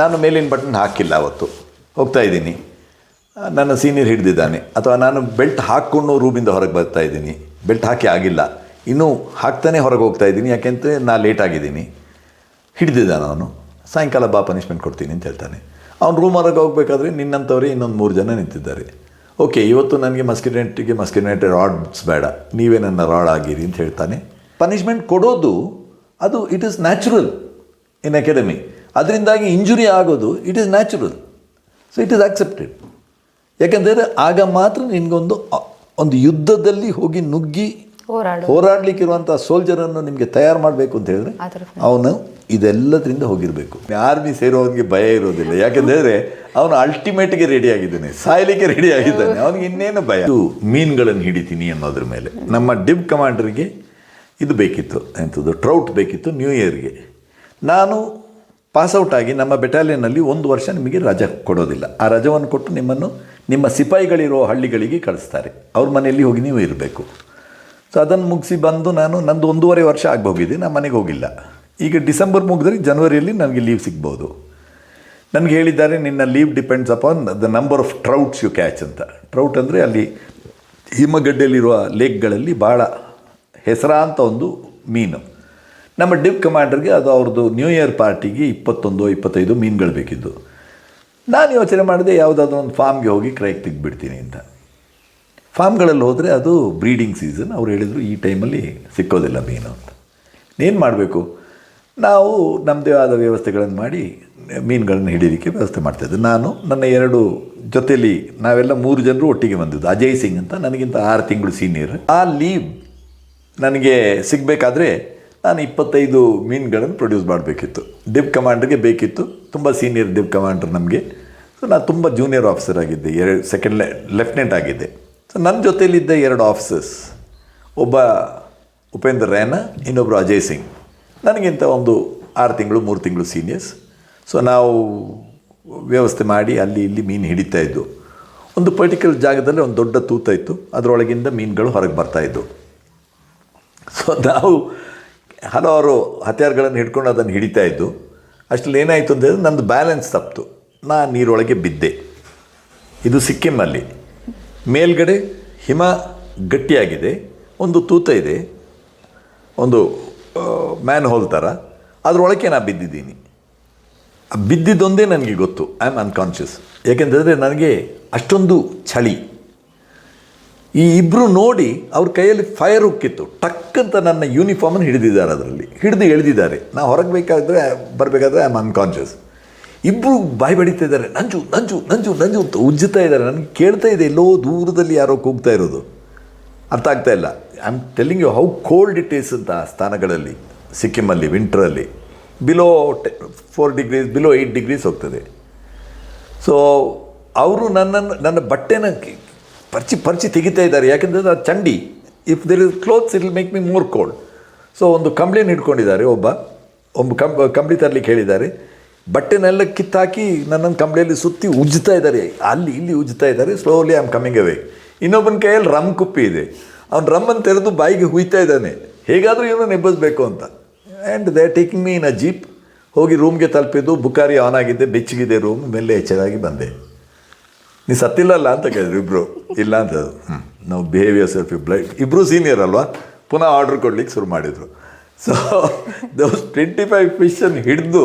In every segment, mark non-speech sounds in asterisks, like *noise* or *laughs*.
ನಾನು ಮೇಲಿನ ಬಟನ್ ಹಾಕಿಲ್ಲ ಅವತ್ತು. ಹೋಗ್ತಾ ಇದ್ದೀನಿ. ನನ್ನ ಸೀನಿಯರ್ ಹಿಡಿದಿದ್ದಾನೆ. ಅಥವಾ ನಾನು ಬೆಲ್ಟ್ ಹಾಕ್ಕೊಂಡು ರೂಮಿಂದ ಹೊರಗೆ ಬರ್ತಾ ಇದ್ದೀನಿ. ಬೆಲ್ಟ್ ಹಾಕಿ ಆಗಿಲ್ಲ. ಇನ್ನೂ ಹಾಕ್ತಾನೆ ಹೊರಗೆ ಹೋಗ್ತಾ ಇದ್ದೀನಿ. ಯಾಕೆಂದರೆ ಲೇಟ್ ಆಗಿದ್ದೀನಿ. ಹಿಡಿದಿದ್ದಾನೆ ಅವನು. ಸಾಯಂಕಾಲ ಬಾ ಪನಿಷ್ಮೆಂಟ್ ಕೊಡ್ತೀನಿ ಅಂತ ಹೇಳ್ತಾನೆ. ಅವ್ನು ರೂಮ್ ಹೊರಗೆ ಹೋಗ್ಬೇಕಾದ್ರೆ ನಿನ್ನಂಥವ್ರೆ ಇನ್ನೊಂದು ಮೂರು ಜನ ನಿಂತಿದ್ದಾರೆ. ಓಕೆ ಇವತ್ತು ನನಗೆ ಮಸ್ಕಿನೇಟಿಗೆ ಮಸ್ಕಿನೇಟ್ ರಾಡ್ಸ್ ಬೇಡ. ನೀವೇ ನನ್ನ ರಾಡ್ ಆಗಿರಿ ಅಂತ ಹೇಳ್ತಾನೆ. ಪನಿಷ್ಮೆಂಟ್ ಕೊಡೋದು, ಅದು it is natural in academy ಅದರಿಂದಾಗಿ ಇಂಜುರಿ ಆಗೋದು it is natural so it is accepted ಯಾಕೆಂದರೆ ಆಗ ಮಾತ್ರ ನಿನಗೊಂದು ಒಂದು ಯುದ್ಧದಲ್ಲಿ ಹೋಗಿ ನುಗ್ಗಿ ಹೋರಾಡಲಿಕ್ಕಿರುವಂಥ ಸೋಲ್ಜರನ್ನು ನಿಮಗೆ ತಯಾರು ಮಾಡಬೇಕು ಅಂತ ಹೇಳಿದ್ರೆ ಅವನು ಇದೆಲ್ಲದರಿಂದ ಹೋಗಿರಬೇಕು. ಆರ್ಮಿ ಸೇರೋವನಿಗೆ ಭಯ ಇರೋದಿಲ್ಲ. ಯಾಕೆಂದರೆ ಅವನು ಅಲ್ಟಿಮೇಟ್ಗೆ ರೆಡಿ ಆಗಿದ್ದಾನೆ ಸಾಯಲಿಕ್ಕೆ ರೆಡಿ ಆಗಿದ್ದಾನೆ ಅವನಿಗೆ ಇನ್ನೇನು ಭಯ? ಇದು ಮೀನುಗಳನ್ನು ಹಿಡಿತೀನಿ ಅನ್ನೋದ್ರ ಮೇಲೆ. ನಮ್ಮ ಡಿಬ್ ಕಮಾಂಡರ್ಗೆ ಇದು ಬೇಕಿತ್ತು ಎಂಥದ್ದು ಟ್ರೌಟ್ ಬೇಕಿತ್ತು ನ್ಯೂ ಇಯರ್ಗೆ. ನಾನು ಪಾಸ್ಔಟ್ ಆಗಿ ನಮ್ಮ ಬೆಟಾಲಿಯನ್ನಲ್ಲಿ ಒಂದು ವರ್ಷ ನಿಮಗೆ ರಜೆ ಕೊಡೋದಿಲ್ಲ. ಆ ರಜವನ್ನು ಕೊಟ್ಟು ನಿಮ್ಮನ್ನು, ನಿಮ್ಮ ಸಿಪಾಯಿಗಳಿರೋ ಹಳ್ಳಿಗಳಿಗೆ ಕಳಿಸ್ತಾರೆ. ಅವ್ರ ಮನೆಯಲ್ಲಿ ಹೋಗಿ ನೀವು ಇರಬೇಕು. ಸೊ ಅದನ್ನು ಮುಗಿಸಿ ಬಂದು ನಾನು, ನಂದು ಒಂದೂವರೆ ವರ್ಷ ಆಗೋಗಿದೆ ನಾನು ಮನೆಗೆ ಹೋಗಿಲ್ಲ. ಈಗ ಡಿಸೆಂಬರ್ ಮುಗಿದ್ರೆ ಜನವರಿಯಲ್ಲಿ ನನಗೆ ಲೀವ್ ಸಿಗ್ಬೋದು. ನನಗೆ ಹೇಳಿದ್ದಾರೆ, ನಿನ್ನ leave depends upon the number of trouts you catch ಅಂತ. ಟ್ರೌಟ್ ಅಂದರೆ ಅಲ್ಲಿ ಹಿಮಗಡ್ಡೆಯಲ್ಲಿರುವ ಲೇಕ್ಗಳಲ್ಲಿ ಭಾಳ ಹೆಸರಾಂತ ಒಂದು ಮೀನು. ನಮ್ಮ ಡಿಪ್ ಕಮಾಂಡರ್ಗೆ ಅದು ಅವ್ರದ್ದು ನ್ಯೂ ಇಯರ್ ಪಾರ್ಟಿಗೆ ಇಪ್ಪತ್ತೊಂದು, ಇಪ್ಪತ್ತೈದು ಮೀನುಗಳು ಬೇಕಿದ್ದು. ನಾನು ಯೋಚನೆ ಮಾಡಿದೆ ಯಾವುದಾದ್ರೂ ಒಂದು ಫಾರ್ಮ್ಗೆ ಹೋಗಿ ಕ್ರೈಕ್ ತೆಗೆದುಬಿಡ್ತೀನಿ ಅಂತ. ಫಾರ್ಮ್ಗಳಲ್ಲಿ ಹೋದರೆ ಅದು ಬ್ರೀಡಿಂಗ್ ಸೀಸನ್ ಅವ್ರು ಹೇಳಿದರು ಈ ಟೈಮಲ್ಲಿ ಸಿಕ್ಕೋದಿಲ್ಲ ಮೀನು ಅಂತ. ಏನು ಮಾಡಬೇಕು? ನಾವು ನಮ್ಮದೇ ಆದ ವ್ಯವಸ್ಥೆಗಳನ್ನು ಮಾಡಿ ಮೀನುಗಳನ್ನು ಹಿಡಿಯಲಿಕ್ಕೆ ವ್ಯವಸ್ಥೆ ಮಾಡ್ತಾಯಿದ್ದೆ ನಾನು, ನನ್ನ ಎರಡು ಜೊತೆಯಲ್ಲಿ ನಾವೆಲ್ಲ ಮೂರು ಜನರು ಒಟ್ಟಿಗೆ ಬಂದಿದ್ದು. ಅಜಯ್ ಸಿಂಗ್ ಅಂತ, ನನಗಿಂತ ಆರು ತಿಂಗಳು ಸೀನಿಯರ್ ಆ ಲೀವ್ ನನಗೆ ಸಿಗಬೇಕಾದ್ರೆ ನಾನು ಇಪ್ಪತ್ತೈದು ಮೀನುಗಳನ್ನು ಪ್ರೊಡ್ಯೂಸ್ ಮಾಡಬೇಕಿತ್ತು. ಡಿಪ್ ಕಮಾಂಡರ್ಗೆ ಬೇಕಿತ್ತು. ತುಂಬ ಸೀನಿಯರ್ ಡಿಪ್ ಕಮಾಂಡರ್ ನಮಗೆ. ಸೊ ನಾನು ತುಂಬ ಜೂನಿಯರ್ ಆಫೀಸರ್ ಆಗಿದ್ದೆ. ಎರಡು ಸೆಕೆಂಡ್ ಲೆಫ್ಟಿನೆಂಟ್ ಆಗಿದ್ದೆ. ಸೊ ನನ್ನ ಜೊತೆಯಲ್ಲಿದ್ದ ಎರಡು ಆಫೀಸರ್ಸ್ ಒಬ್ಬ ಉಪೇಂದ್ರ ರೈನಾ ಇನ್ನೊಬ್ಬರು ಅಜಯ್ ಸಿಂಗ್. ನನಗಿಂತ ಒಂದು ಆರು ತಿಂಗಳು, ಮೂರು ತಿಂಗಳು ಸೀನಿಯರ್ಸ್ ಸೊ ನಾವು ವ್ಯವಸ್ಥೆ ಮಾಡಿ ಅಲ್ಲಿ ಇಲ್ಲಿ ಮೀನು ಹಿಡಿತಾ ಇದ್ದು ಒಂದು ಪರ್ಟಿಕ್ಯುಲರ್ ಜಾಗದಲ್ಲಿ ಒಂದು ದೊಡ್ಡ ತೂತ ಇತ್ತು. ಅದರೊಳಗಿಂದ ಮೀನುಗಳು ಹೊರಗೆ ಬರ್ತಾಯಿದ್ದವು ಸೊ ನಾವು ಹಲವಾರು ಹತ್ಯಾರ್ಗಳನ್ನು ಹಿಡ್ಕೊಂಡು ಅದನ್ನು ಹಿಡಿತಾ ಇದ್ದು, ಅಷ್ಟರಲ್ಲಿ ಏನಾಯಿತು ಅಂತ ಹೇಳಿದ್ರೆ ನಂದು ಬ್ಯಾಲೆನ್ಸ್ ತಪ್ಪಿತು. ನಾ ನೀರೊಳಗೆ ಬಿದ್ದೆ. ಇದು ಸಿಕ್ಕಿಮ್ಮಲ್ಲಿ ಮೇಲ್ಗಡೆ ಹಿಮ ಗಟ್ಟಿಯಾಗಿದೆ, ಒಂದು ತೂತ ಇದೆ, ಒಂದು ಮ್ಯಾನ್ ಹೋಲ್ ಥರ ಅದರೊಳಗೆ ನಾನು ಬಿದ್ದಿದ್ದೀನಿ. ಬಿದ್ದಿದ್ದೊಂದೇ ನನಗೆ ಗೊತ್ತು. ಐ ಆಮ್ ಅನ್ಕಾನ್ಷಿಯಸ್ ಏಕೆಂತಂದರೆ ನನಗೆ ಅಷ್ಟೊಂದು ಚಳಿ. ಈ ಇಬ್ಬರು ನೋಡಿ ಅವ್ರ ಕೈಯಲ್ಲಿ ಫೈರ್ ಉಕ್ಕಿತ್ತು. ಟಕ್ ಅಂತ ನನ್ನ ಯೂನಿಫಾರ್ಮನ್ನು ಹಿಡಿದಿದ್ದಾರೆ ಅದರಲ್ಲಿ. ಹಿಡಿದು ಎಳೆದಿದ್ದಾರೆ. ನಾವು ಹೊರಗೆ ಬೇಕಾದರೆ ಬರಬೇಕಾದ್ರೆ ಐ ಆಮ್ ಅನ್ಕಾನ್ಷಿಯಸ್ ಇಬ್ಬರು ಬಾಯಿ ಬಡಿತಾ ಇದ್ದಾರೆ. ನಂಜು ನಂಜು ನಂಜು ನಂಜು ಅಂತ ಉಜ್ಜುತ್ತಾ ಇದ್ದಾರೆ. ನನಗೆ ಕೇಳ್ತಾ ಇದೆ. ಎಲ್ಲೋ ದೂರದಲ್ಲಿ ಯಾರೋ ಕೂಗ್ತಾ ಇರೋದು. ಅರ್ಥ ಆಗ್ತಾ ಇಲ್ಲ. I am telling you how cold it is ಅಂತ ಸ್ಥಾನಗಳಲ್ಲಿ, ಸಿಕ್ಕಿಮಲ್ಲಿ ವಿಂಟ್ರಲ್ಲಿ below ಟೆ four degrees below eight degrees ಹೋಗ್ತದೆ. ಸೊ ಅವರು ನನ್ನನ್ನು, ನನ್ನ ಬಟ್ಟೆನ ಪರ್ಚಿ ಪರ್ಚಿ ತೆಗಿತಾ ಇದ್ದಾರೆ. ಯಾಕೆಂದರೆ ಅದು ಚಂಡಿ. If there is clothes it make me more cold so ಒಂದು ಕಂಬ್ಳಿನ ಹಿಡ್ಕೊಂಡಿದ್ದಾರೆ ಒಬ್ಬ. ಒಬ್ಬ ಕಂಬ್, ಕಂಬಳಿ ತರಲಿಕ್ಕೆ ಹೇಳಿದ್ದಾರೆ. ಬಟ್ಟೆನೆಲ್ಲ ಕಿತ್ತಾಕಿ ನನ್ನನ್ನು ಕಂಬಳಿಯಲ್ಲಿ ಸುತ್ತಿ ಉಜ್ಜುತ್ತಾ ಇದ್ದಾರೆ. ಅಲ್ಲಿ, ಇಲ್ಲಿ ಉಜ್ಜುತ್ತಾ ಇದ್ದಾರೆ. Slowly I am coming away ಇನ್ನೊಬ್ಬನ ಕೈಯಲ್ಲಿ ರಮ್ ಕುಪ್ಪಿ ಇದೆ. ಅವ್ನು ರಮ್ಮನ್ನು ತೆರೆದು ಬಾಯಿಗೆ ಹುಯ್ತಾ ಇದ್ದಾನೆ. ಹೇಗಾದರೂ ಇವನು ನೆಬ್ಬಿಸಬೇಕು ಅಂತ. And they taking me in a jeep ಹೋಗಿ ರೂಮ್ಗೆ ತಲುಪಿದ್ದು, ಬುಕಾರಿ ಆನ್ ಆಗಿದ್ದೆ, ಬೆಚ್ಚಗಿದೆ ರೂಮ್ ಮೇಲೆ ಹೆಚ್ಚಾಗಿ ಬಂದೆ. ನೀ ಸತ್ತಿಲ್ಲಲ್ಲ ಅಂತ ಕೇಳಿದ್ರು ಇಬ್ಬರು ಇಲ್ಲ ಅಂತ ಹ್ಞೂ ನಾವು ಬಿಹೇವಿಯರ್ ಸೆಲ್ಫ್ ಯು ಬ್ಲೈಟ್ ಇಬ್ಬರು ಸೀನಿಯರ್ ಅಲ್ವಾ? ಪುನಃ ಆರ್ಡ್ರ್ ಕೊಡ್ಲಿಕ್ಕೆ ಶುರು ಮಾಡಿದರು. ಸೊ ದೋಸ್ ಟ್ವೆಂಟಿ ಫೈವ್ ಫಿಶನ್ ಹಿಡಿದು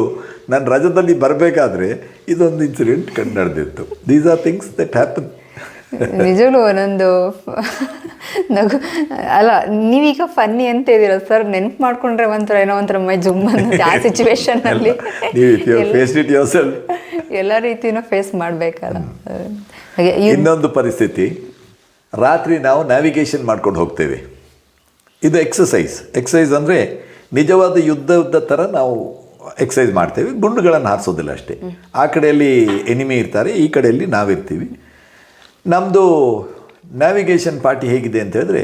ನಾನು ರಜದಲ್ಲಿ ಬರಬೇಕಾದ್ರೆ ಇದೊಂದು ಇನ್ಸಿಡೆಂಟ್ ಕಂಡು ನಡೆದಿತ್ತು. These are things that happen ನಿಜವೂ ಒಂದೊಂದು ನಗು ಅಲ್ಲ ನೀವೀಗ ಫನ್ನಿ ಅಂತ ಇದೀರ ಸರ್ ನೆನ್ಪು ಮಾಡ್ಕೊಂಡ್ರೆ ಒಂಥರ ಏನೋ ಒಂಥರ ಮೈ ಜುಮ್ ಅನ್ನೋದು ಆ ಸಿಚುವೇಶನ್ ಅಲ್ಲಿ ಎಲ್ಲ ರೀತಿನೂ ಫೇಸ್ ಮಾಡಬೇಕಲ್ಲ. ಹಾಗೆ ಇನ್ನೊಂದು ಪರಿಸ್ಥಿತಿ ರಾತ್ರಿ ನಾವು ನ್ಯಾವಿಗೇಷನ್ ಮಾಡ್ಕೊಂಡು ಹೋಗ್ತೇವೆ. ಇದು ಎಕ್ಸಸೈಸ್ ಎಕ್ಸಸೈಸ್ ಅಂದರೆ ನಿಜವಾದ ಯುದ್ಧದ ಥರ ನಾವು ಎಕ್ಸಸೈಸ್ ಮಾಡ್ತೇವೆ. ಗುಂಡುಗಳನ್ನು ಹಾರಿಸೋದಿಲ್ಲ ಅಷ್ಟೇ. ಆ ಕಡೆಯಲ್ಲಿ ಎನಿಮಿ ಇರ್ತಾರೆ ಈ ಕಡೆಯಲ್ಲಿ ನಾವಿರ್ತೀವಿ. ನಮ್ಮದು ನ್ಯಾವಿಗೇಷನ್ ಪಾರ್ಟಿ ಹೇಗಿದೆ ಅಂತ ಹೇಳಿದ್ರೆ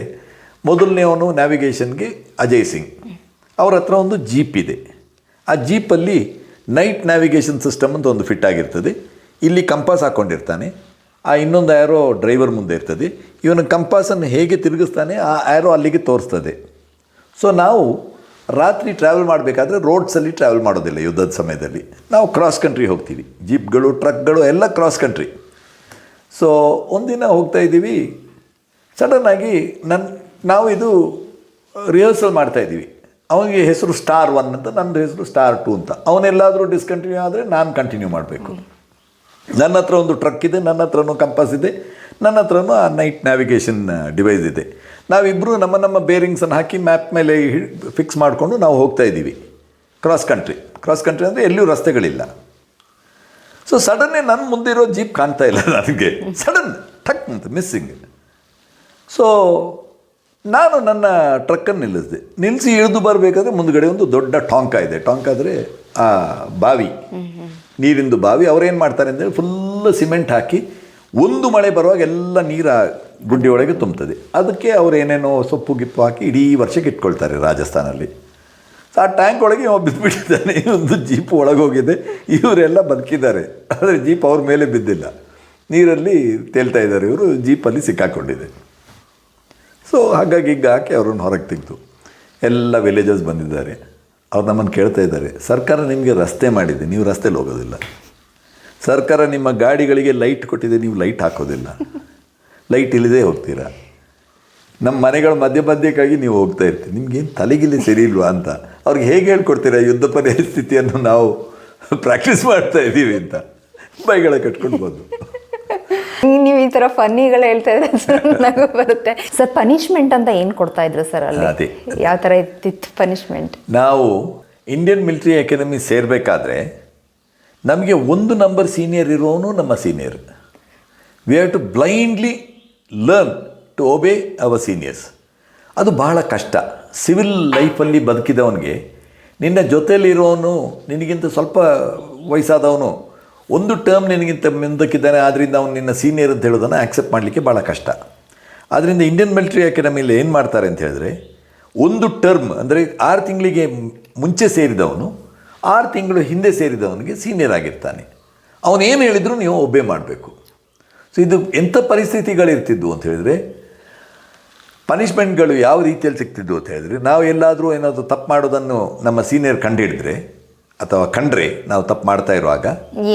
ಮೊದಲನೇವನು ನ್ಯಾವಿಗೇಷನ್ಗೆ ಅಜಯ್ ಸಿಂಗ್. ಅವ್ರ ಹತ್ರ ಒಂದು ಜೀಪ್ ಇದೆ. ಆ ಜೀಪಲ್ಲಿ ನೈಟ್ ನ್ಯಾವಿಗೇಷನ್ ಸಿಸ್ಟಮ್ ಅಂತ ಒಂದು ಫಿಟ್ ಆಗಿರ್ತದೆ. ಇಲ್ಲಿ ಕಂಪಾಸ್ ಹಾಕ್ಕೊಂಡಿರ್ತಾನೆ ಆ ಇನ್ನೊಂದು ಆ್ಯರೋ ಡ್ರೈವರ್ ಮುಂದೆ ಇರ್ತದೆ. ಇವನ ಕಂಪಾಸನ್ನು ಹೇಗೆ ತಿರುಗಿಸ್ತಾನೆ, ಆ ಆ್ಯರೋ ಅಲ್ಲಿಗೆ ತೋರಿಸ್ತದೆ. ಸೊ ನಾವು ರಾತ್ರಿ ಟ್ರಾವೆಲ್ ಮಾಡಬೇಕಾದ್ರೆ ರೋಡ್ಸಲ್ಲಿ ಟ್ರಾವೆಲ್ ಮಾಡೋದಿಲ್ಲ ಯುದ್ಧದ ಸಮಯದಲ್ಲಿ. ನಾವು ಕ್ರಾಸ್ ಕಂಟ್ರಿ ಹೋಗ್ತೀವಿ. ಜೀಪ್ಗಳು ಟ್ರಕ್ಗಳು ಎಲ್ಲ ಕ್ರಾಸ್ ಕಂಟ್ರಿ ಸೊ ಒಂದಿನ ಹೋಗ್ತಾ ಇದ್ದೀವಿ. ಸಡನ್ನಾಗಿ ನನ್ನ ನಾವು ಇದು ರಿಹರ್ಸಲ್ ಮಾಡ್ತಾ ಇದ್ದೀವಿ. ಅವನಿಗೆ ಹೆಸರು ಸ್ಟಾರ್ ಒನ್ ಅಂತ ನನ್ನ ಹೆಸರು ಸ್ಟಾರ್ ಟು ಅಂತ. ಅವನೆಲ್ಲಾದರೂ ಡಿಸ್ಕಂಟಿನ್ಯೂ ಆದರೆ ನಾನು ಕಂಟಿನ್ಯೂ ಮಾಡಬೇಕು. ನನ್ನ ಹತ್ರ ಒಂದು ಟ್ರಕ್ ಇದೆ, ನನ್ನ ಹತ್ರನೂ ಕಂಪಾಸ್ ಇದೆ, ನನ್ನ ಹತ್ರನೂ ಆ ನೈಟ್ ನ್ಯಾವಿಗೇಷನ್ ಡಿವೈಸ್ ಇದೆ. ನಾವಿಬ್ಬರು ನಮ್ಮ ನಮ್ಮ ಬೇರಿಂಗ್ಸನ್ನು ಹಾಕಿ ಮ್ಯಾಪ್ ಮೇಲೆ ಫಿಕ್ಸ್ ಮಾಡಿಕೊಂಡು ನಾವು ಹೋಗ್ತಾ ಇದ್ದೀವಿ. ಕ್ರಾಸ್ ಕಂಟ್ರಿ ಕ್ರಾಸ್ ಕಂಟ್ರಿ ಅಂದರೆ ಎಲ್ಲಿಯೂ ರಸ್ತೆಗಳಿಲ್ಲ. ಸೊ ಸಡನ್ನೇ ನನ್ನ ಮುಂದಿರೋ ಜೀಪ್ ಕಾಣ್ತಾ ಇಲ್ಲ ನನಗೆ. ಸಡನ್ ಟಕ್ ಅಂತ ಮಿಸ್ಸಿಂಗ್ ಸೊ ನಾನು ನನ್ನ ಟ್ರಕ್ಕನ್ನು ನಿಲ್ಲಿಸಿದೆ. ನಿಲ್ಲಿಸಿ ಇಳಿದು ಬರಬೇಕಾದ್ರೆ ಮುಂದ್ಗಡೆ ಒಂದು ದೊಡ್ಡ ಟಾಂಕ ಇದೆ. ಟಾಂಕ ಆ, ಬಾವಿ. ನೀರಿಂದು ಬಾವಿ. ಅವ್ರೇನು ಮಾಡ್ತಾರೆ ಅಂದರೆ ಫುಲ್ ಸಿಮೆಂಟ್ ಹಾಕಿ ಒಂದು ಮಳೆ ಬರುವಾಗ ಎಲ್ಲ ನೀರು ಗುಂಡಿ ಒಳಗೆ ತುಂಬ್ತದೆ. ಅದಕ್ಕೆ ಅವ್ರು ಏನೇನೋ ಸೊಪ್ಪು, ಗಿಪ್ಪು ಹಾಕಿ ಇಡೀ ವರ್ಷಕ್ಕೆ ಇಟ್ಕೊಳ್ತಾರೆ ರಾಜಸ್ಥಾನಲ್ಲಿ. ಆ ಟ್ಯಾಂಕ್ ಒಳಗೆ ಇವ ಬಿದ್ದುಬಿಟ್ಟಿದ್ದಾನೆ ಒಂದು ಜೀಪ್ ಒಳಗೋಗಿದೆ ಇವರೆಲ್ಲ ಬದುಕಿದ್ದಾರೆ. ಆದರೆ ಜೀಪ್ ಅವ್ರ ಮೇಲೆ ಬಿದ್ದಿಲ್ಲ. ನೀರಲ್ಲಿ ತೇಲ್ತಾ ಇದ್ದಾರೆ ಇವರು. ಜೀಪಲ್ಲಿ ಸಿಕ್ಕಾಕೊಂಡಿದೆ. ಸೊ ಹಾಗಾಗಿ ಈಗ ಹಾಕಿ ಅವ್ರನ್ನ ಹೊರಗೆ ತೆಗೆದು ಎಲ್ಲ ವಿಲೇಜಸ್ ಬಂದಿದ್ದಾರೆ. ಅವ್ರು ನಮ್ಮನ್ನು ಕೇಳ್ತಾ ಇದ್ದಾರೆ, ಸರ್ಕಾರ ನಿಮಗೆ ರಸ್ತೆ ಮಾಡಿದೆ. ನೀವು ರಸ್ತೆಲಿ ಹೋಗೋದಿಲ್ಲ. ಸರ್ಕಾರ ನಿಮ್ಮ ಗಾಡಿಗಳಿಗೆ ಲೈಟ್ ಕೊಟ್ಟಿದೆ. ನೀವು ಲೈಟ್ ಹಾಕೋದಿಲ್ಲ. ಲೈಟ್ ಇಲ್ಲದೆ ಹೋಗ್ತೀರಾ? ನಮ್ಮ ಮನೆಗಳ ಮಧ್ಯ ಮಧ್ಯಕ್ಕಾಗಿ ನೀವು ಹೋಗ್ತಾ ಇರ್ತೀರಿ. ನಿಮ್ಗೇನು ತಲೆಗಿಲ್ಲಿ ಸರಿ ಇಲ್ವಾ ಅಂತ. ಅವ್ರಿಗೆ ಹೇಗೆ ಹೇಳ್ಕೊಡ್ತೀರಾ ಯುದ್ಧ ಪರಿಸ್ಥಿತಿಯನ್ನು ನಾವು ಪ್ರಾಕ್ಟೀಸ್ ಮಾಡ್ತಾ ಇದ್ದೀವಿ ಅಂತ. ಬೈಗಳ ಕಟ್ಕೊಳ್ಬೋದು ಬಂದು. ನೀವು ಈ ತರ ಫನ್ನಿಗಳು ಹೇಳ್ತಾ ಇದ್ರೆ ನಗು ಬರುತ್ತೆ. ಸರ್ ಪನಿಷ್ಮೆಂಟ್ ಅಂತ ಏನು ಕೊಡ್ತಾ ಇದ್ರು ಸರ್ ಅಲ್ಲಿ? ಅದೇ. ಯಾವ ಥರ ಇತ್ತಿತ್ತು ಪನಿಷ್ಮೆಂಟ್ ನಾವು ಇಂಡಿಯನ್ ಮಿಲಿಟರಿ ಅಕಾಡೆಮಿ ಸೇರಬೇಕಾದ್ರೆ ನಮಗೆ ಒಂದು ನಂಬರ್ ಸೀನಿಯರ್ ಇರೋನು ನಮ್ಮ senior we have to blindly learn to obey our seniors ಅದು ಬಹಳ ಕಷ್ಟ. ಸಿವಿಲ್ ಲೈಫಲ್ಲಿ ಬದುಕಿದವನಿಗೆ, ನಿನ್ನ ಜೊತೆಯಲ್ಲಿರೋನು ನಿನಗಿಂತ ಸ್ವಲ್ಪ ವಯಸ್ಸಾದವನು, ಒಂದು ಟರ್ಮ್ ನಿನಗಿಂತ ಮುಂದಕ್ಕಿದ್ದಾನೆ ಆದ್ದರಿಂದ ಅವನು ನಿನ್ನ ಸೀನಿಯರ್ ಅಂತ ಹೇಳೋದನ್ನು ಆಕ್ಸೆಪ್ಟ್ ಮಾಡಲಿಕ್ಕೆ ಭಾಳ ಕಷ್ಟ. ಆದ್ದರಿಂದ ಇಂಡಿಯನ್ ಮಿಲಿಟರಿ ಅಕಾಡೆಮಿಯಲ್ಲಿ ಏನು ಮಾಡ್ತಾರೆ ಅಂತ ಹೇಳಿದ್ರೆ, ಒಂದು ಟರ್ಮ್ ಅಂದರೆ ಆರು ತಿಂಗಳಿಗೆ ಮುಂಚೆ ಸೇರಿದವನು, ಆರು ತಿಂಗಳು ಹಿಂದೆ ಸೇರಿದವನಿಗೆ ಸೀನಿಯರ್ ಆಗಿರ್ತಾನೆ. ಅವನೇನು ಹೇಳಿದರೂ ನೀವು ಒಬ್ಬೆ ಮಾಡಬೇಕು. ಸೊ ಇದು ಎಂಥ ಪರಿಸ್ಥಿತಿಗಳಿರ್ತಿದ್ವು ಅಂತ ಹೇಳಿದರೆ ಪನಿಷ್ಮೆಂಟ್ಗಳು ಯಾವ ರೀತಿಯಲ್ಲಿ ಸಿಗ್ತಿದ್ವು ಅಂತ ಹೇಳಿದ್ರೆ ನಾವು ಎಲ್ಲಾದರೂ ಏನಾದರೂ ತಪ್ಪು ಮಾಡೋದನ್ನು ನಮ್ಮ ಸೀನಿಯರ್ ಕಂಡುಹಿಡಿದ್ರೆ ಅಥವಾ ಕಂಡ್ರೆ ನಾವು ತಪ್ಪು ಮಾಡ್ತಾ ಇರುವಾಗ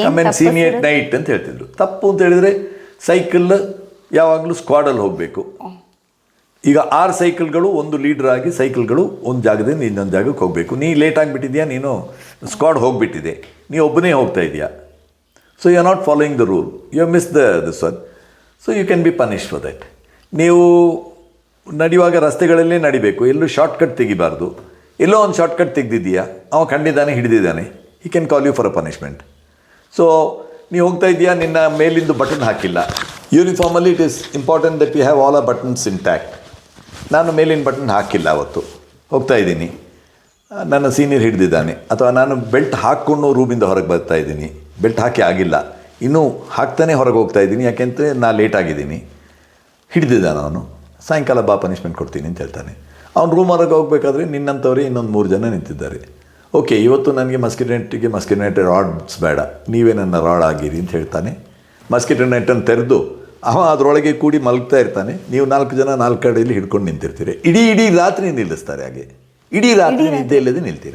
ಆಮೇಲೆ ಸೀನಿಯರ್ ನೈಟ್ ಅಂತ ಹೇಳ್ತಿದ್ರು. ತಪ್ಪು ಅಂತ ಹೇಳಿದ್ರೆ ಸೈಕಲ್ ಯಾವಾಗಲೂ ಸ್ಕ್ವಾಡಲ್ಲಿ ಹೋಗಬೇಕು. ಈಗ ಆರು ಸೈಕಲ್ಗಳು ಒಂದು ಲೀಡರ್ ಆಗಿ ಸೈಕಲ್ಗಳು ಒಂದು ಜಾಗದಿಂದ ಇನ್ನೊಂದು ಜಾಗಕ್ಕೆ ಹೋಗಬೇಕು. ನೀ ಲೇಟ್ ಆಗಿಬಿಟ್ಟಿದ್ಯಾ? ನೀನು ಸ್ಕ್ವಾಡ್ ಹೋಗಿಬಿಟ್ಟಿದೆ. ನೀ ಒಬ್ಬನೇ ಹೋಗ್ತಾ ಇದೆಯಾ? So you are not following the rule you miss the this one so you can be punish for that ನೀವು ನಡೆಯುವಾಗ ರಸ್ತೆಗಳಲ್ಲೇ ನಡಿಬೇಕು. ಎಲ್ಲೂ ಶಾರ್ಟ್ಕಟ್ ತೆಗಿಬಾರ್ದು. ಎಲ್ಲೋ ಒಂದು ಶಾರ್ಟ್ಕಟ್ ತೆಗೆದಿದ್ದೀಯಾ? ಅವ ಕಂಡಿದ್ದಾನೆ ಹಿಡಿದಿದ್ದಾನೆ. He can call you for a punishment so ನೀವು ಹೋಗ್ತಾ ಇದೆಯಾ ನಿನ್ನ ಮೇಲಿಂದು ಬಟನ್ ಹಾಕಿಲ್ಲ. ಯೂನಿಫಾರ್ಮಲ್ಲಿ it is important that you have all a buttons intact ನಾನು ಮೇಲಿನ ಬಟನ್ ಹಾಕಿಲ್ಲ ಅವತ್ತು. ಹೋಗ್ತಾ ಇದ್ದೀನಿ. ನನ್ನ ಸೀನಿಯರ್ ಹಿಡಿದಿದ್ದಾನೆ. ಅಥವಾ ನಾನು ಬೆಲ್ಟ್ ಹಾಕ್ಕೊಂಡು ರೂಮಿಂದ ಹೊರಗೆ ಬರ್ತಾ ಇದ್ದೀನಿ. ಬೆಲ್ಟ್ ಹಾಕಿ ಆಗಿಲ್ಲ. ಇನ್ನೂ ಹಾಕ್ತಾನೆ ಹೊರಗೆ ಹೋಗ್ತಾ ಇದ್ದೀನಿ. ಯಾಕೆಂದರೆ ನಾ ಲೇಟ್ ಆಗಿದ್ದೀನಿ. ಹಿಡಿದಿದ್ದಾನೆ ಅವನು. ಸಾಯಂಕಾಲ ಬಾ ಪನಿಷ್ಮೆಂಟ್ ಕೊಡ್ತೀನಿ ಅಂತ ಹೇಳ್ತಾನೆ. ಅವ್ನು ರೂಮ್ ಹೊರಗೆ ಹೋಗ್ಬೇಕಾದ್ರೆ ನಿನ್ನಂಥವ್ರೆ ಇನ್ನೊಂದು ಮೂರು ಜನ ನಿಂತಿದ್ದಾರೆ. ಓಕೆ ಇವತ್ತು ನನಗೆ ಮಸ್ಕಿಟೆಂಟಿಗೆ ಮಸ್ಕಿಟೆಂಟ್ ರಾಡ್ಸ್ ಬೇಡ. ನೀವೇ ನನ್ನ ರಾಡ್ ಆಗಿರಿ ಅಂತ ಹೇಳ್ತಾನೆ. ಮಸ್ಕಿಟೋ ನೆಟ್ಟನ್ನು ತೆರೆದು ಅವ ಅದರೊಳಗೆ ಕೂಡಿ ಮಲಗ್ತಾ ಇರ್ತಾನೆ. ನೀವು ನಾಲ್ಕು ಜನ ನಾಲ್ಕು ಕಡೆಯಲ್ಲಿ ಹಿಡ್ಕೊಂಡು ನಿಂತಿರ್ತೀರಿ. ಇಡೀ ಇಡೀ ರಾತ್ರಿ ನಿಲ್ಲಿಸ್ತಾರೆ ಹಾಗೆ. ಇಡೀ ರಾತ್ರಿ ನಿದ್ದೆ ಇಲ್ಲದೆ ನಿಲ್ತೀರ?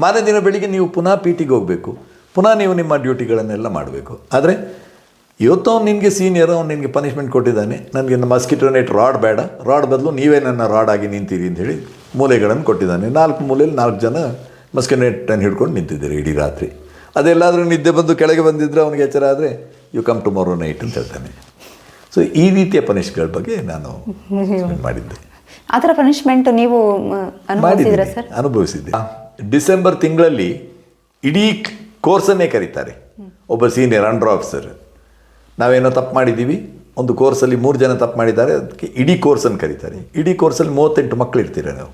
ಮಾರನೇ ದಿನ ಬೆಳಿಗ್ಗೆ ನೀವು ಪುನಃ ಪಿ ಟಿಗೆ ಹೋಗಬೇಕು. ಪುನಃ ನೀವು ನಿಮ್ಮ ಡ್ಯೂಟಿಗಳನ್ನೆಲ್ಲ ಮಾಡಬೇಕು. ಆದರೆ ಇವತ್ತು ಅವ್ನು ನಿನಗೆ ಸೀನಿಯರ್ ಅವ್ನು ನಿನಗೆ ಪನಿಷ್ಮೆಂಟ್ ಕೊಟ್ಟಿದ್ದಾನೆ. ನನಗೆ ಮಸ್ಕಿಟೋ ನೆಟ್ ರಾಡ್ ಬೇಡ. ರಾಡ್ ಬದಲು ನೀವೇ ನನ್ನ ರಾಡ್ ಆಗಿ ನಿಂತೀರಿ ಅಂತ ಹೇಳಿ ಮೂಲೆಗಳನ್ನು ಕೊಟ್ಟಿದ್ದಾನೆ. ನಾಲ್ಕು ಮೂಲೆಯಲ್ಲಿ ನಾಲ್ಕು ಜನ ಮಸ್ಕಿಟೋ ನೆಟ್ಟನ್ನು ಹಿಡ್ಕೊಂಡು ನಿಂತಿದ್ದೀರಿ ಇಡೀ ರಾತ್ರಿ. ಅದೆಲ್ಲಾದರೂ ನಿದ್ದೆ ಬಂದು ಕೆಳಗೆ ಬಂದಿದ್ದರೆ ಅವನಿಗೆ ಎಚ್ಚರ ಆದರೆ ಯು ಕಮ್ ಟುಮಾರೋ ನೈಟ್ ಅಂತ ಹೇಳ್ತಾನೆ. ಸೊ ಈ ರೀತಿಯ ಪನಿಷ್ಗಳ ಬಗ್ಗೆ ನಾನು *laughs* ಮಾಡಿದ್ದೆ. ಆ ಥರ ಪನಿಷ್ಮೆಂಟ್ ನೀವು ಮ, ಸರ್? ಅನುಭವಿಸಿದ್ದೆ. ಡಿಸೆಂಬರ್ ತಿಂಗಳಲ್ಲಿ ಇಡೀ ಕೋರ್ಸನ್ನೇ ಕರೀತಾರೆ. ಒಬ್ಬ ಸೀನಿಯರ್ ಅಂಡರ್ ಆಫೀಸರ್ ನಾವೇನೋ ತಪ್ಪು ಮಾಡಿದ್ದೀವಿ. ಒಂದು ಕೋರ್ಸಲ್ಲಿ ಮೂರು ಜನ ತಪ್ಪು ಮಾಡಿದ್ದಾರೆ. ಅದಕ್ಕೆ ಇಡೀ ಕೋರ್ಸನ್ನು ಕರೀತಾರೆ. ಇಡೀ ಕೋರ್ಸಲ್ಲಿ ಮೂವತ್ತೆಂಟು ಮಕ್ಕಳು ಇರ್ತೀರ ನಾವು?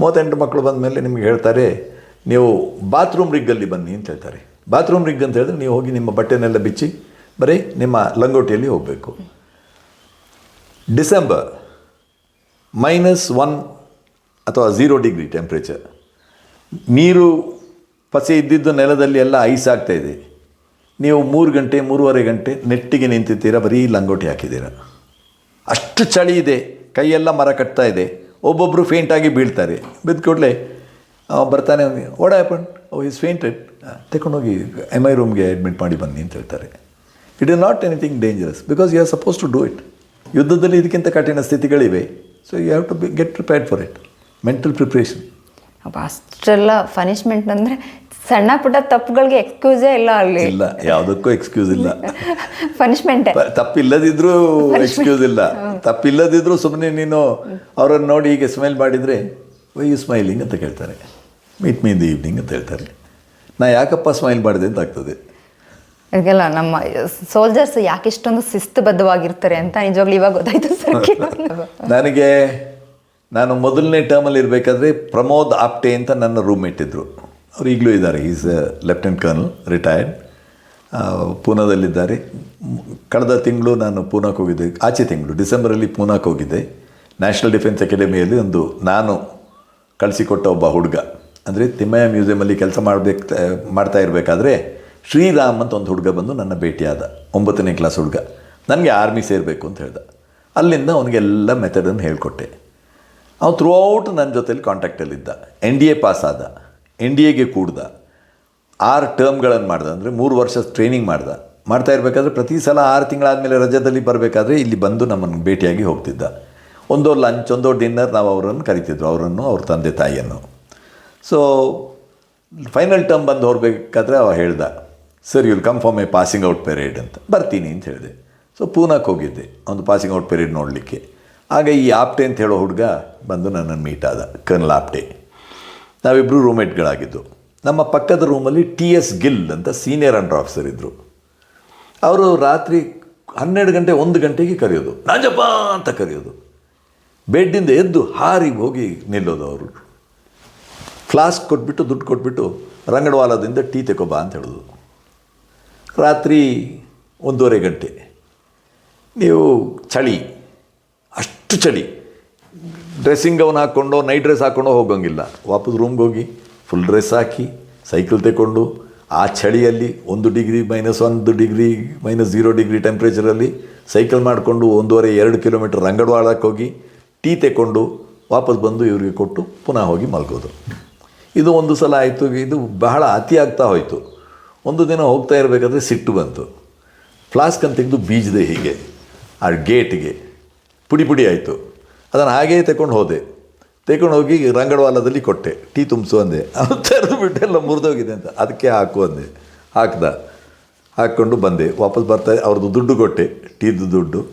ಮೂವತ್ತೆಂಟು ಮಕ್ಕಳು ಬಂದ ಮೇಲೆ ನಿಮ್ಗೆ ಹೇಳ್ತಾರೆ, ನೀವು ಬಾತ್ರೂಮ್ ರಿಗ್ಗಲ್ಲಿ ಬನ್ನಿ ಅಂತ ಹೇಳ್ತಾರೆ. ಬಾತ್ರೂಮ್ ರಿಗ್ ಅಂತ ಹೇಳಿದ್ರೆ ನೀವು ಹೋಗಿ ನಿಮ್ಮ ಬಟ್ಟೆನೆಲ್ಲ ಬಿಚ್ಚಿ ಬರೀ ನಿಮ್ಮ ಲಂಗೋಟಿಯಲ್ಲಿ ಹೋಗಬೇಕು. ಡಿಸೆಂಬರ್ ಮೈನಸ್ ಒನ್ ಅಥವಾ ಝೀರೋ ಡಿಗ್ರಿ ಟೆಂಪ್ರೇಚರ್. ನೀರು ಪಸೆ ಇದ್ದಿದ್ದು ನೆಲದಲ್ಲಿ ಎಲ್ಲ ಐಸ್ ಆಗ್ತಾ ಇದೆ. ನೀವು ಮೂರು ಗಂಟೆ, ಮೂರುವರೆ ಗಂಟೆ ನೆಟ್ಟಿಗೆ ನಿಂತಿದ್ದೀರಾ, ಬರೀ ಲಂಗೋಟಿ ಹಾಕಿದ್ದೀರ? ಅಷ್ಟು ಚಳಿ ಇದೆ, ಕೈಯೆಲ್ಲ ಮರ ಕಟ್ತಾ ಇದೆ ಒಬ್ಬೊಬ್ಬರು ಫೇಂಟಾಗಿ ಬೀಳ್ತಾರೆ. ಬಿದ್ದ ಕೂಡಲೇ ಬರ್ತಾನೆ ಓಡ ಹ್ಯಾಪನ್ ಓ ಇಸ್ ಫೇಂಟೆಡ್ ತಗೊಂಡೋಗಿ ಎಂ ಐ ರೂಮ್ಗೆ ಅಡ್ಮಿಟ್ ಮಾಡಿ ಬನ್ನಿ ಅಂತ ಹೇಳ್ತಾರೆ. It is not anything dangerous because you are suppose to do it ಯುದ್ಧದಲ್ಲಿ ಇದಕ್ಕಿಂತ ಕಠಿಣ ಸ್ಥಿತಿಗಳಿವೆ so you have to be get prepared for it mental preparation ಅಷ್ಟೆಲ್ಲ ಪನಿಷ್ಮೆಂಟ್ ಅಂದರೆ ಸಣ್ಣ ಪುಟ್ಟ ತಪ್ಪುಗಳಿಗೆ ಎಕ್ಸ್ಕ್ಯೂಸೇ ಇಲ್ಲ ಅಲ್ಲಿ. ಇಲ್ಲ ಯಾವುದಕ್ಕೂ ಎಕ್ಸ್ಕ್ಯೂಸ್ ಇಲ್ಲ. ಪನಿಷ್ಮೆಂಟ್ ತಪ್ಪಿಲ್ಲದಿದ್ರು ಎಕ್ಸ್ಕ್ಯೂಸ್ ಇಲ್ಲ. ತಪ್ಪಿಲ್ಲದಿದ್ರು ಸುಮ್ಮನೆ ನೀನು ಅವರನ್ನು ನೋಡಿ ಹೀಗೆ ಸ್ಮೈಲ್ ಮಾಡಿದರೆ ವೈ ಯು ಸ್ಮೈಲಿಂಗ್ ಅಂತ ಕೇಳ್ತಾರೆ. Meet me in the evening ಅಂತ ಹೇಳ್ತಾರೆ. ನಾ ಯಾಕಪ್ಪ ಸ್ಮೈಲ್ ಮಾಡಿದೆ ಅಂತ ಆಗ್ತದೆ. ಅದಕ್ಕೆಲ್ಲ ನಮ್ಮ ಸೋಲ್ಜರ್ಸ್ ಯಾಕೆ ಇಷ್ಟೊಂದು ಶಿಸ್ತುಬದ್ಧವಾಗಿರ್ತಾರೆ ಅಂತ ನಿಜವಾಗ್ಲೂ ಇವಾಗ ಗೊತ್ತಾಯ್ತು ಸರ್ *laughs* ನನಗೆ ನಾನು ಮೊದಲನೇ ಟರ್ಮಲ್ಲಿ ಇರಬೇಕಾದ್ರೆ ಪ್ರಮೋದ್ ಆಪ್ಟೆ ಅಂತ ನನ್ನ ರೂಮ್ ಇದ್ದರು ಅವ್ರು ಈಗಲೂ ಇದ್ದಾರೆ. ಈಸ್ ಲೆಫ್ಟಿನೆಂಟ್ ಕರ್ನಲ್ ರಿಟೈರ್ಡ್ ಪೂನಾದಲ್ಲಿದ್ದಾರೆ. ಕಳೆದ ತಿಂಗಳು ನಾನು ಪೂನಾಕ್ಕೆ ಹೋಗಿದ್ದೆ. ಆಚೆ ತಿಂಗಳು, ಡಿಸೆಂಬರಲ್ಲಿ ಪೂನಾಕ್ಕೆ ಹೋಗಿದ್ದೆ. ನ್ಯಾಷನಲ್ ಡಿಫೆನ್ಸ್ ಅಕಾಡೆಮಿಯಲ್ಲಿ ಒಂದು ನಾನು ಕಳಿಸಿಕೊಟ್ಟ ಒಬ್ಬ ಹುಡುಗ. ಅಂದರೆ ತಿಮ್ಮಯ್ಯ ಮ್ಯೂಸಿಯಮಲ್ಲಿ ಕೆಲಸ ಮಾಡಬೇಕು ಮಾಡ್ತಾ ಇರಬೇಕಾದ್ರೆ ಶ್ರೀರಾಮ್ ಅಂತ ಒಂದು ಹುಡುಗ ಬಂದು ನನ್ನ ಭೇಟಿಯಾದ. ಒಂಬತ್ತನೇ ಕ್ಲಾಸ್ ಹುಡುಗ. ನನಗೆ ಆರ್ಮಿ ಸೇರಬೇಕು ಅಂತ ಹೇಳ್ದ. ಅಲ್ಲಿಂದ ಅವನಿಗೆಲ್ಲ ಮೆಥಡನ್ನು ಹೇಳಿಕೊಟ್ಟೆ. ಅವನು ಥ್ರೂ ಔಟ್ ನನ್ನ ಜೊತೆಲಿ ಕಾಂಟ್ಯಾಕ್ಟಲ್ಲಿದ್ದ ಎನ್ ಡಿ ಎ ಪಾಸ್ ಆದ. ಎನ್ ಡಿ ಎಗೆ ಕೂಡ್ದ, ಆರು ಟರ್ಮ್ಗಳನ್ನು ಮಾಡ್ದ, ಅಂದರೆ ಮೂರು ವರ್ಷ ಟ್ರೈನಿಂಗ್ ಮಾಡ್ದ. ಮಾಡ್ತಾ ಇರಬೇಕಾದ್ರೆ ಪ್ರತಿ ಸಲ ಆರು ತಿಂಗಳಾದಮೇಲೆ ರಜದಲ್ಲಿ ಬರಬೇಕಾದ್ರೆ ಇಲ್ಲಿ ಬಂದು ನಮ್ಮನ್ನು ಭೇಟಿಯಾಗಿ ಹೋಗ್ತಿದ್ದ. ಒಂದೋ ಲಂಚ್ ಒಂದೋ ಡಿನ್ನರ್ ನಾವು ಅವರನ್ನು ಕರಿತಿದ್ರು, ಅವರನ್ನು ಅವ್ರ ತಂದೆ ತಾಯಿಯನ್ನು. ಸೊ ಫೈನಲ್ ಟರ್ಮ್ ಬಂದು ಹೋಗಬೇಕಾದ್ರೆ ಅವ ಹೇಳ್ದ sir you'll come my passing out parade ಅಂತ. ಬರ್ತೀನಿ ಅಂತ ಹೇಳಿದೆ. ಸೊ ಪೂನಾಕ್ಕೆ ಹೋಗಿದ್ದೆ, ಒಂದು ಪಾಸಿಂಗ್ ಔಟ್ ಪೆರೇಡ್ ನೋಡಲಿಕ್ಕೆ. ಆಗ ಈ ಆಪ್ಟೆ ಅಂತ ಹೇಳೋ ಹುಡುಗ ಬಂದು ನನ್ನನ್ನು ಮೀಟ್ ಆದ ಕರ್ನಲ್ ಆಪ್ಟೆ. ನಾವಿಬ್ಬರು ರೂಮೇಟ್ಗಳಾಗಿದ್ದು ನಮ್ಮ ಪಕ್ಕದ ರೂಮಲ್ಲಿ ಟಿ ಎಸ್ ಗಿಲ್ ಅಂತ ಸೀನಿಯರ್ ಅಂಡರ್ ಆಫೀಸರ್ ಇದ್ದರು ಅವರು ರಾತ್ರಿ ಹನ್ನೆರಡು ಗಂಟೆ, ಒಂದು ಗಂಟೆಗೆ ಕರೆಯೋದು. ನಾಜಪ್ಪ ಅಂತ ಕರೆಯೋದು. ಬೆಡ್ಡಿಂದ ಎದ್ದು ಹಾರಿ ಹೋಗಿ ನಿಲ್ಲೋದು ಅವರು. ಫ್ಲಾಸ್ಕ್ ಕೊಟ್ಬಿಟ್ಟು, ದುಡ್ಡು ಕೊಟ್ಬಿಟ್ಟು ರಂಗಡವಾಲದಿಂದ ಟೀ ತೆಕೊಬಾ ಅಂತ ಹೇಳೋದು ರಾತ್ರಿ ಒಂದೂವರೆ ಗಂಟೆ. ನೀವು ಚಳಿ, ಅಷ್ಟು ಚಳಿ. ಡ್ರೆಸ್ಸಿಂಗ್ ಗೌನ್ ಹಾಕ್ಕೊಂಡು ನೈಟ್ ಡ್ರೆಸ್ ಹಾಕ್ಕೊಂಡು ಹೋಗೋಂಗಿಲ್ಲ. ವಾಪಸ್ ರೂಮ್ಗೆ ಹೋಗಿ ಫುಲ್ ಡ್ರೆಸ್ ಹಾಕಿ ಸೈಕಲ್ ತಗೊಂಡು ಆ ಚಳಿಯಲ್ಲಿ ಒಂದು ಡಿಗ್ರಿ ಮೈನಸ್ ಒಂದು ಡಿಗ್ರಿ ಮೈನಸ್ ಝೀರೋ ಡಿಗ್ರಿ ಟೆಂಪ್ರೇಚರಲ್ಲಿ ಸೈಕಲ್ ಮಾಡಿಕೊಂಡು ಒಂದೂವರೆ ಎರಡು ಕಿಲೋಮೀಟರ್ ರಂಗಡವಾಳಕ್ಕೆ ಹೋಗಿ ಟೀ ತೆಕ್ಕೊಂಡು ವಾಪಸ್ ಬಂದು ಇವರಿಗೆ ಕೊಟ್ಟು ಪುನಃ ಹೋಗಿ ಮಲ್ಗೋದು. ಇದು ಒಂದು ಸಲ ಆಯಿತು, ಇದು ಬಹಳ ಅತಿ ಆಗ್ತಾ ಹೋಯಿತು. ಒಂದು ದಿನ ಹೋಗ್ತಾ ಇರಬೇಕಾದ್ರೆ ಸಿಟ್ಟು ಬಂತು. ಫ್ಲಾಸ್ಕ್ ಅಂತ ತೆಗೆದು ಬೀಜದೆ ಹೀಗೆ, ಆ ಗೇಟ್ಗೆ ಪುಡಿ ಪುಡಿ ಆಯಿತು. ಅದನ್ನು ಹಾಗೇ ತಗೊಂಡು ಹೋದೆ. ತಗೊಂಡು ಹೋಗಿ ರಂಗಡವಾಲದಲ್ಲಿ ಕೊಟ್ಟೆ. ಟೀ ತುಂಬಿಸು ಅಂದೆ. ಅದು ತೆರೆದು ಬಿಟ್ಟು ಎಲ್ಲ ಮುರಿದೋಗಿದೆ ಅಂತ. ಅದಕ್ಕೆ ಹಾಕು ಅಂದೆ. ಹಾಕ್ದ. ಹಾಕ್ಕೊಂಡು ಬಂದೆ. ವಾಪಸ್ ಬರ್ತಾ ಅವ್ರದ್ದು ದುಡ್ಡು ಕೊಟ್ಟೆ. ಟೀದು ದುಡ್ಡು.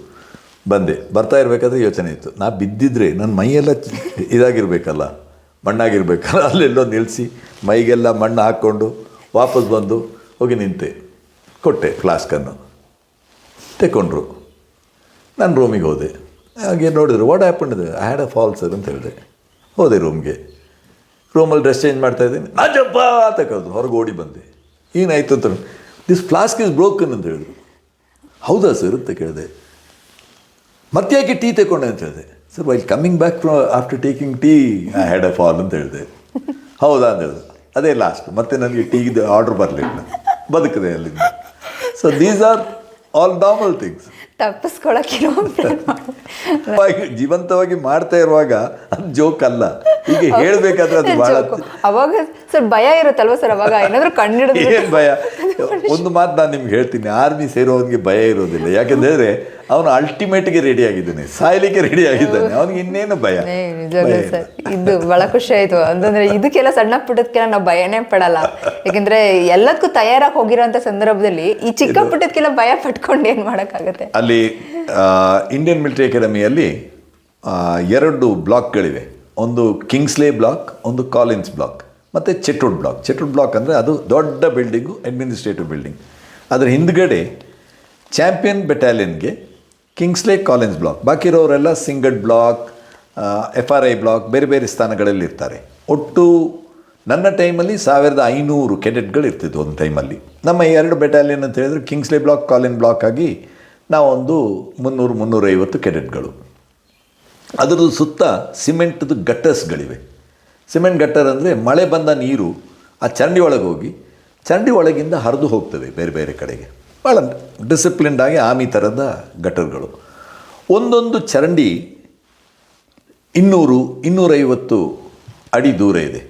ಬಂದೆ. ಬರ್ತಾ ಇರಬೇಕಾದ್ರೆ ಯೋಚನೆ ಇತ್ತು. ನಾ ಬಿದ್ದಿದ್ರೆ ನನ್ನ ಮೈಯೆಲ್ಲ ಇದಾಗಿರಬೇಕಲ್ಲ. ಮಣ್ಣಾಗಿರ್ಬೇಕಲ್ಲ. ಅಲ್ಲೆಲ್ಲೋ ನಿಲ್ಲಿಸಿ ಮೈಗೆಲ್ಲ ಮಣ್ಣು ಹಾಕ್ಕೊಂಡು ವಾಪಸ್ ಬಂದು ಹೋಗಿ ನಿಂತೆ. ಕೊಟ್ಟೆ ಫ್ಲಾಸ್ಕನ್ನು. ತೆಕೊಂಡ್ರು. ನಾನು ರೂಮಿಗೆ ಹೋದೆ. ಹಾಗೆ ನೋಡಿದ್ರು ವಾಟ್ ಆ್ಯಪ್ ಇದೆ I had a fall sir ಅಂತ ಹೇಳಿದೆ. ಹೋದೆ ರೂಮ್ಗೆ ರೂಮಲ್ಲಿ ಡ್ರೆಸ್ ಚೇಂಜ್ ಮಾಡ್ತಾ ಇದ್ದೀನಿ. ನಾಜಪ್ಪ ಅಂತ ಕರೆದು ಹೊರಗೆ ಓಡಿ ಬಂದೆ. ಏನಾಯಿತು ಅಂತ ದಿಸ್ ಫ್ಲಾಸ್ಕ್ ಇಸ್ ಬ್ರೋಕನ್ ಅಂತ ಹೇಳಿದ್ರು. ಹೌದಾ ಸರ್ ಅಂತ ಕೇಳಿದೆ. ಮತ್ತೆ ಯಾಕೆ ಟೀ ತಗೊಂಡೆ ಅಂತ ಹೇಳಿದೆ. Sir while coming back from after taking tea I had a fall ಅಂತ ಹೇಳಿದೆ. ಹೌದಾ? ಅಂತ ಹೇಳಿದೆ. ಅದೇ ಲಾಸ್ಟ್ ಮತ್ತೆ ನನಗೆ ಟೀಗೆ ಆರ್ಡ್ರ್ ಬರಲಿಲ್ಲ. ಬದುಕಿದೆ ಅಲ್ಲಿಂದ. So these are all normal things ತಪ್ಪಿಸ್ಕೊಳಕ್ಕೆ *laughs* ಜೀವಂತವಾಗಿ ಮಾಡ್ತಾ ಇರುವಾಗ ಅದು ಜೋಕ್ ಅಲ್ಲ. ಹೀಗೆ ಹೇಳ್ಬೇಕಾದ್ರೆ ಅದು ಬಹಳ ಅವಾಗ ಸರ್ ಭಯ ಇರುತ್ತಲ್ವ ಸರ್ ಅವಾಗ ಏನಾದ್ರು ಕಣ್ಣಿಡಿದು ಭಯ? ಒಂದು ಮಾತು ನಾನು ನಿಮ್ಗೆ ಹೇಳ್ತೀನಿ. ಆರ್ಮಿ ಸೇರೋವನಿಗೆ ಭಯ ಇರೋದಿಲ್ಲ. ಯಾಕಂದ್ರೆ ಅವನು ಅಲ್ಟಿಮೇಟ್ಗೆ ರೆಡಿ ಆಗಿದ್ದಾನೆ ಸಾಯ್ಲಿಕ್ಕೆ ರೆಡಿ ಆಗಿದ್ದಾನೆ. ಅವನಿಗೆ ಇನ್ನೇನು ಭಯ? ಸರ್. ಇದು ಬಹಳ ಖುಷಿ ಆಯ್ತು. ಅಂತಂದ್ರೆ ಇದಕ್ಕೆಲ್ಲ ಸಣ್ಣ ಪುಟ್ಟದಕ್ಕೆಲ್ಲ ನಾವು ಭಯನೇ ಪಡಲ್ಲ. ಯಾಕಂದ್ರೆ ಎಲ್ಲದಕ್ಕೂ ತಯಾರಾಗಿ ಹೋಗಿರೋಂಥ ಸಂದರ್ಭದಲ್ಲಿ ಈ ಚಿಕ್ಕ ಪುಟ್ಟದಕ್ಕೆಲ್ಲ ಭಯ ಪಟ್ಕೊಂಡು ಏನು ಮಾಡೋಕ್ಕಾಗತ್ತೆ? ಅಲ್ಲಿ ಇಂಡಿಯನ್ ಮಿಲಿಟರಿ ಅಕಾಡೆಮಿಯಲ್ಲಿ ಎರಡು ಬ್ಲಾಕ್ಗಳಿವೆ. ಒಂದು ಕಿಂಗ್ಸ್ಲೇ ಬ್ಲಾಕ್ ಒಂದು ಕಾಲಿನ್ಸ್ ಬ್ಲಾಕ್ ಮತ್ತು ಚೆಟ್ಟುಡ್ ಬ್ಲಾಕ್ ಚೆಟ್ಟುಡ್ ಬ್ಲಾಕ್ ಅಂದರೆ ಅದು ದೊಡ್ಡ ಬಿಲ್ಡಿಂಗು ಅಡ್ಮಿನಿಸ್ಟ್ರೇಟಿವ್ ಬಿಲ್ಡಿಂಗ್ ಅದರ ಹಿಂದ್ಗಡೆ ಚಾಂಪಿಯನ್ ಬೆಟಾಲಿಯನ್ಗೆ ಕಿಂಗ್ಸ್ಲೇ ಕಾಲೇಜ್ ಬ್ಲಾಕ್ ಬಾಕಿ ಇರೋರೆಲ್ಲ Sinhgad block F R I block ಬೇರೆ ಬೇರೆ ಸ್ಥಾನಗಳಲ್ಲಿ ಇರ್ತಾರೆ. ಒಟ್ಟು ನನ್ನ ಟೈಮಲ್ಲಿ ಸಾವಿರದ ಐನೂರು ಕೆಡೆಟ್ಗಳು ಇರ್ತಿದ್ವು ಒಂದು ಟೈಮಲ್ಲಿ ನಮ್ಮ ಎರಡು ಬೆಟಾಲಿಯನ್ ಅಂತ ಹೇಳಿದ್ರೆ ಕಿಂಗ್ಸ್ಲೇ ಬ್ಲಾಕ್ ಕಾಲಿನ್ ಬ್ಲಾಕ್ ಆಗಿ ನಾವೊಂದು ಮುನ್ನೂರು, ಮುನ್ನೂರೈವತ್ತು ಕೆಡೆಟ್ಗಳು ಅದರದ್ದು ಸುತ್ತ ಸಿಮೆಂಟ್ದು ಗಟ್ಟರ್ಸ್ಗಳಿವೆ ಸಿಮೆಂಟ್ ಗಟ್ಟರ್ ಅಂದರೆ ಮಳೆ ಬಂದ ನೀರು ಆ ಚರಂಡಿ ಒಳಗೆ ಹೋಗಿ, ಚರಂಡಿ ಒಳಗಿಂದ ಹರಿದು ಹೋಗ್ತವೆ ಬೇರೆ ಬೇರೆ ಕಡೆಗೆ. ಭಾಳ ಡಿಸಿಪ್ಲಿನ್ಡ್ ಆಗಿ ಆಮಿ ಥರದ ಗಟರ್ಗಳು ಒಂದೊಂದು ಚರಂಡಿ ಇನ್ನೂರು, ಇನ್ನೂರೈವತ್ತು ಅಡಿ ದೂರ ಇದೆ.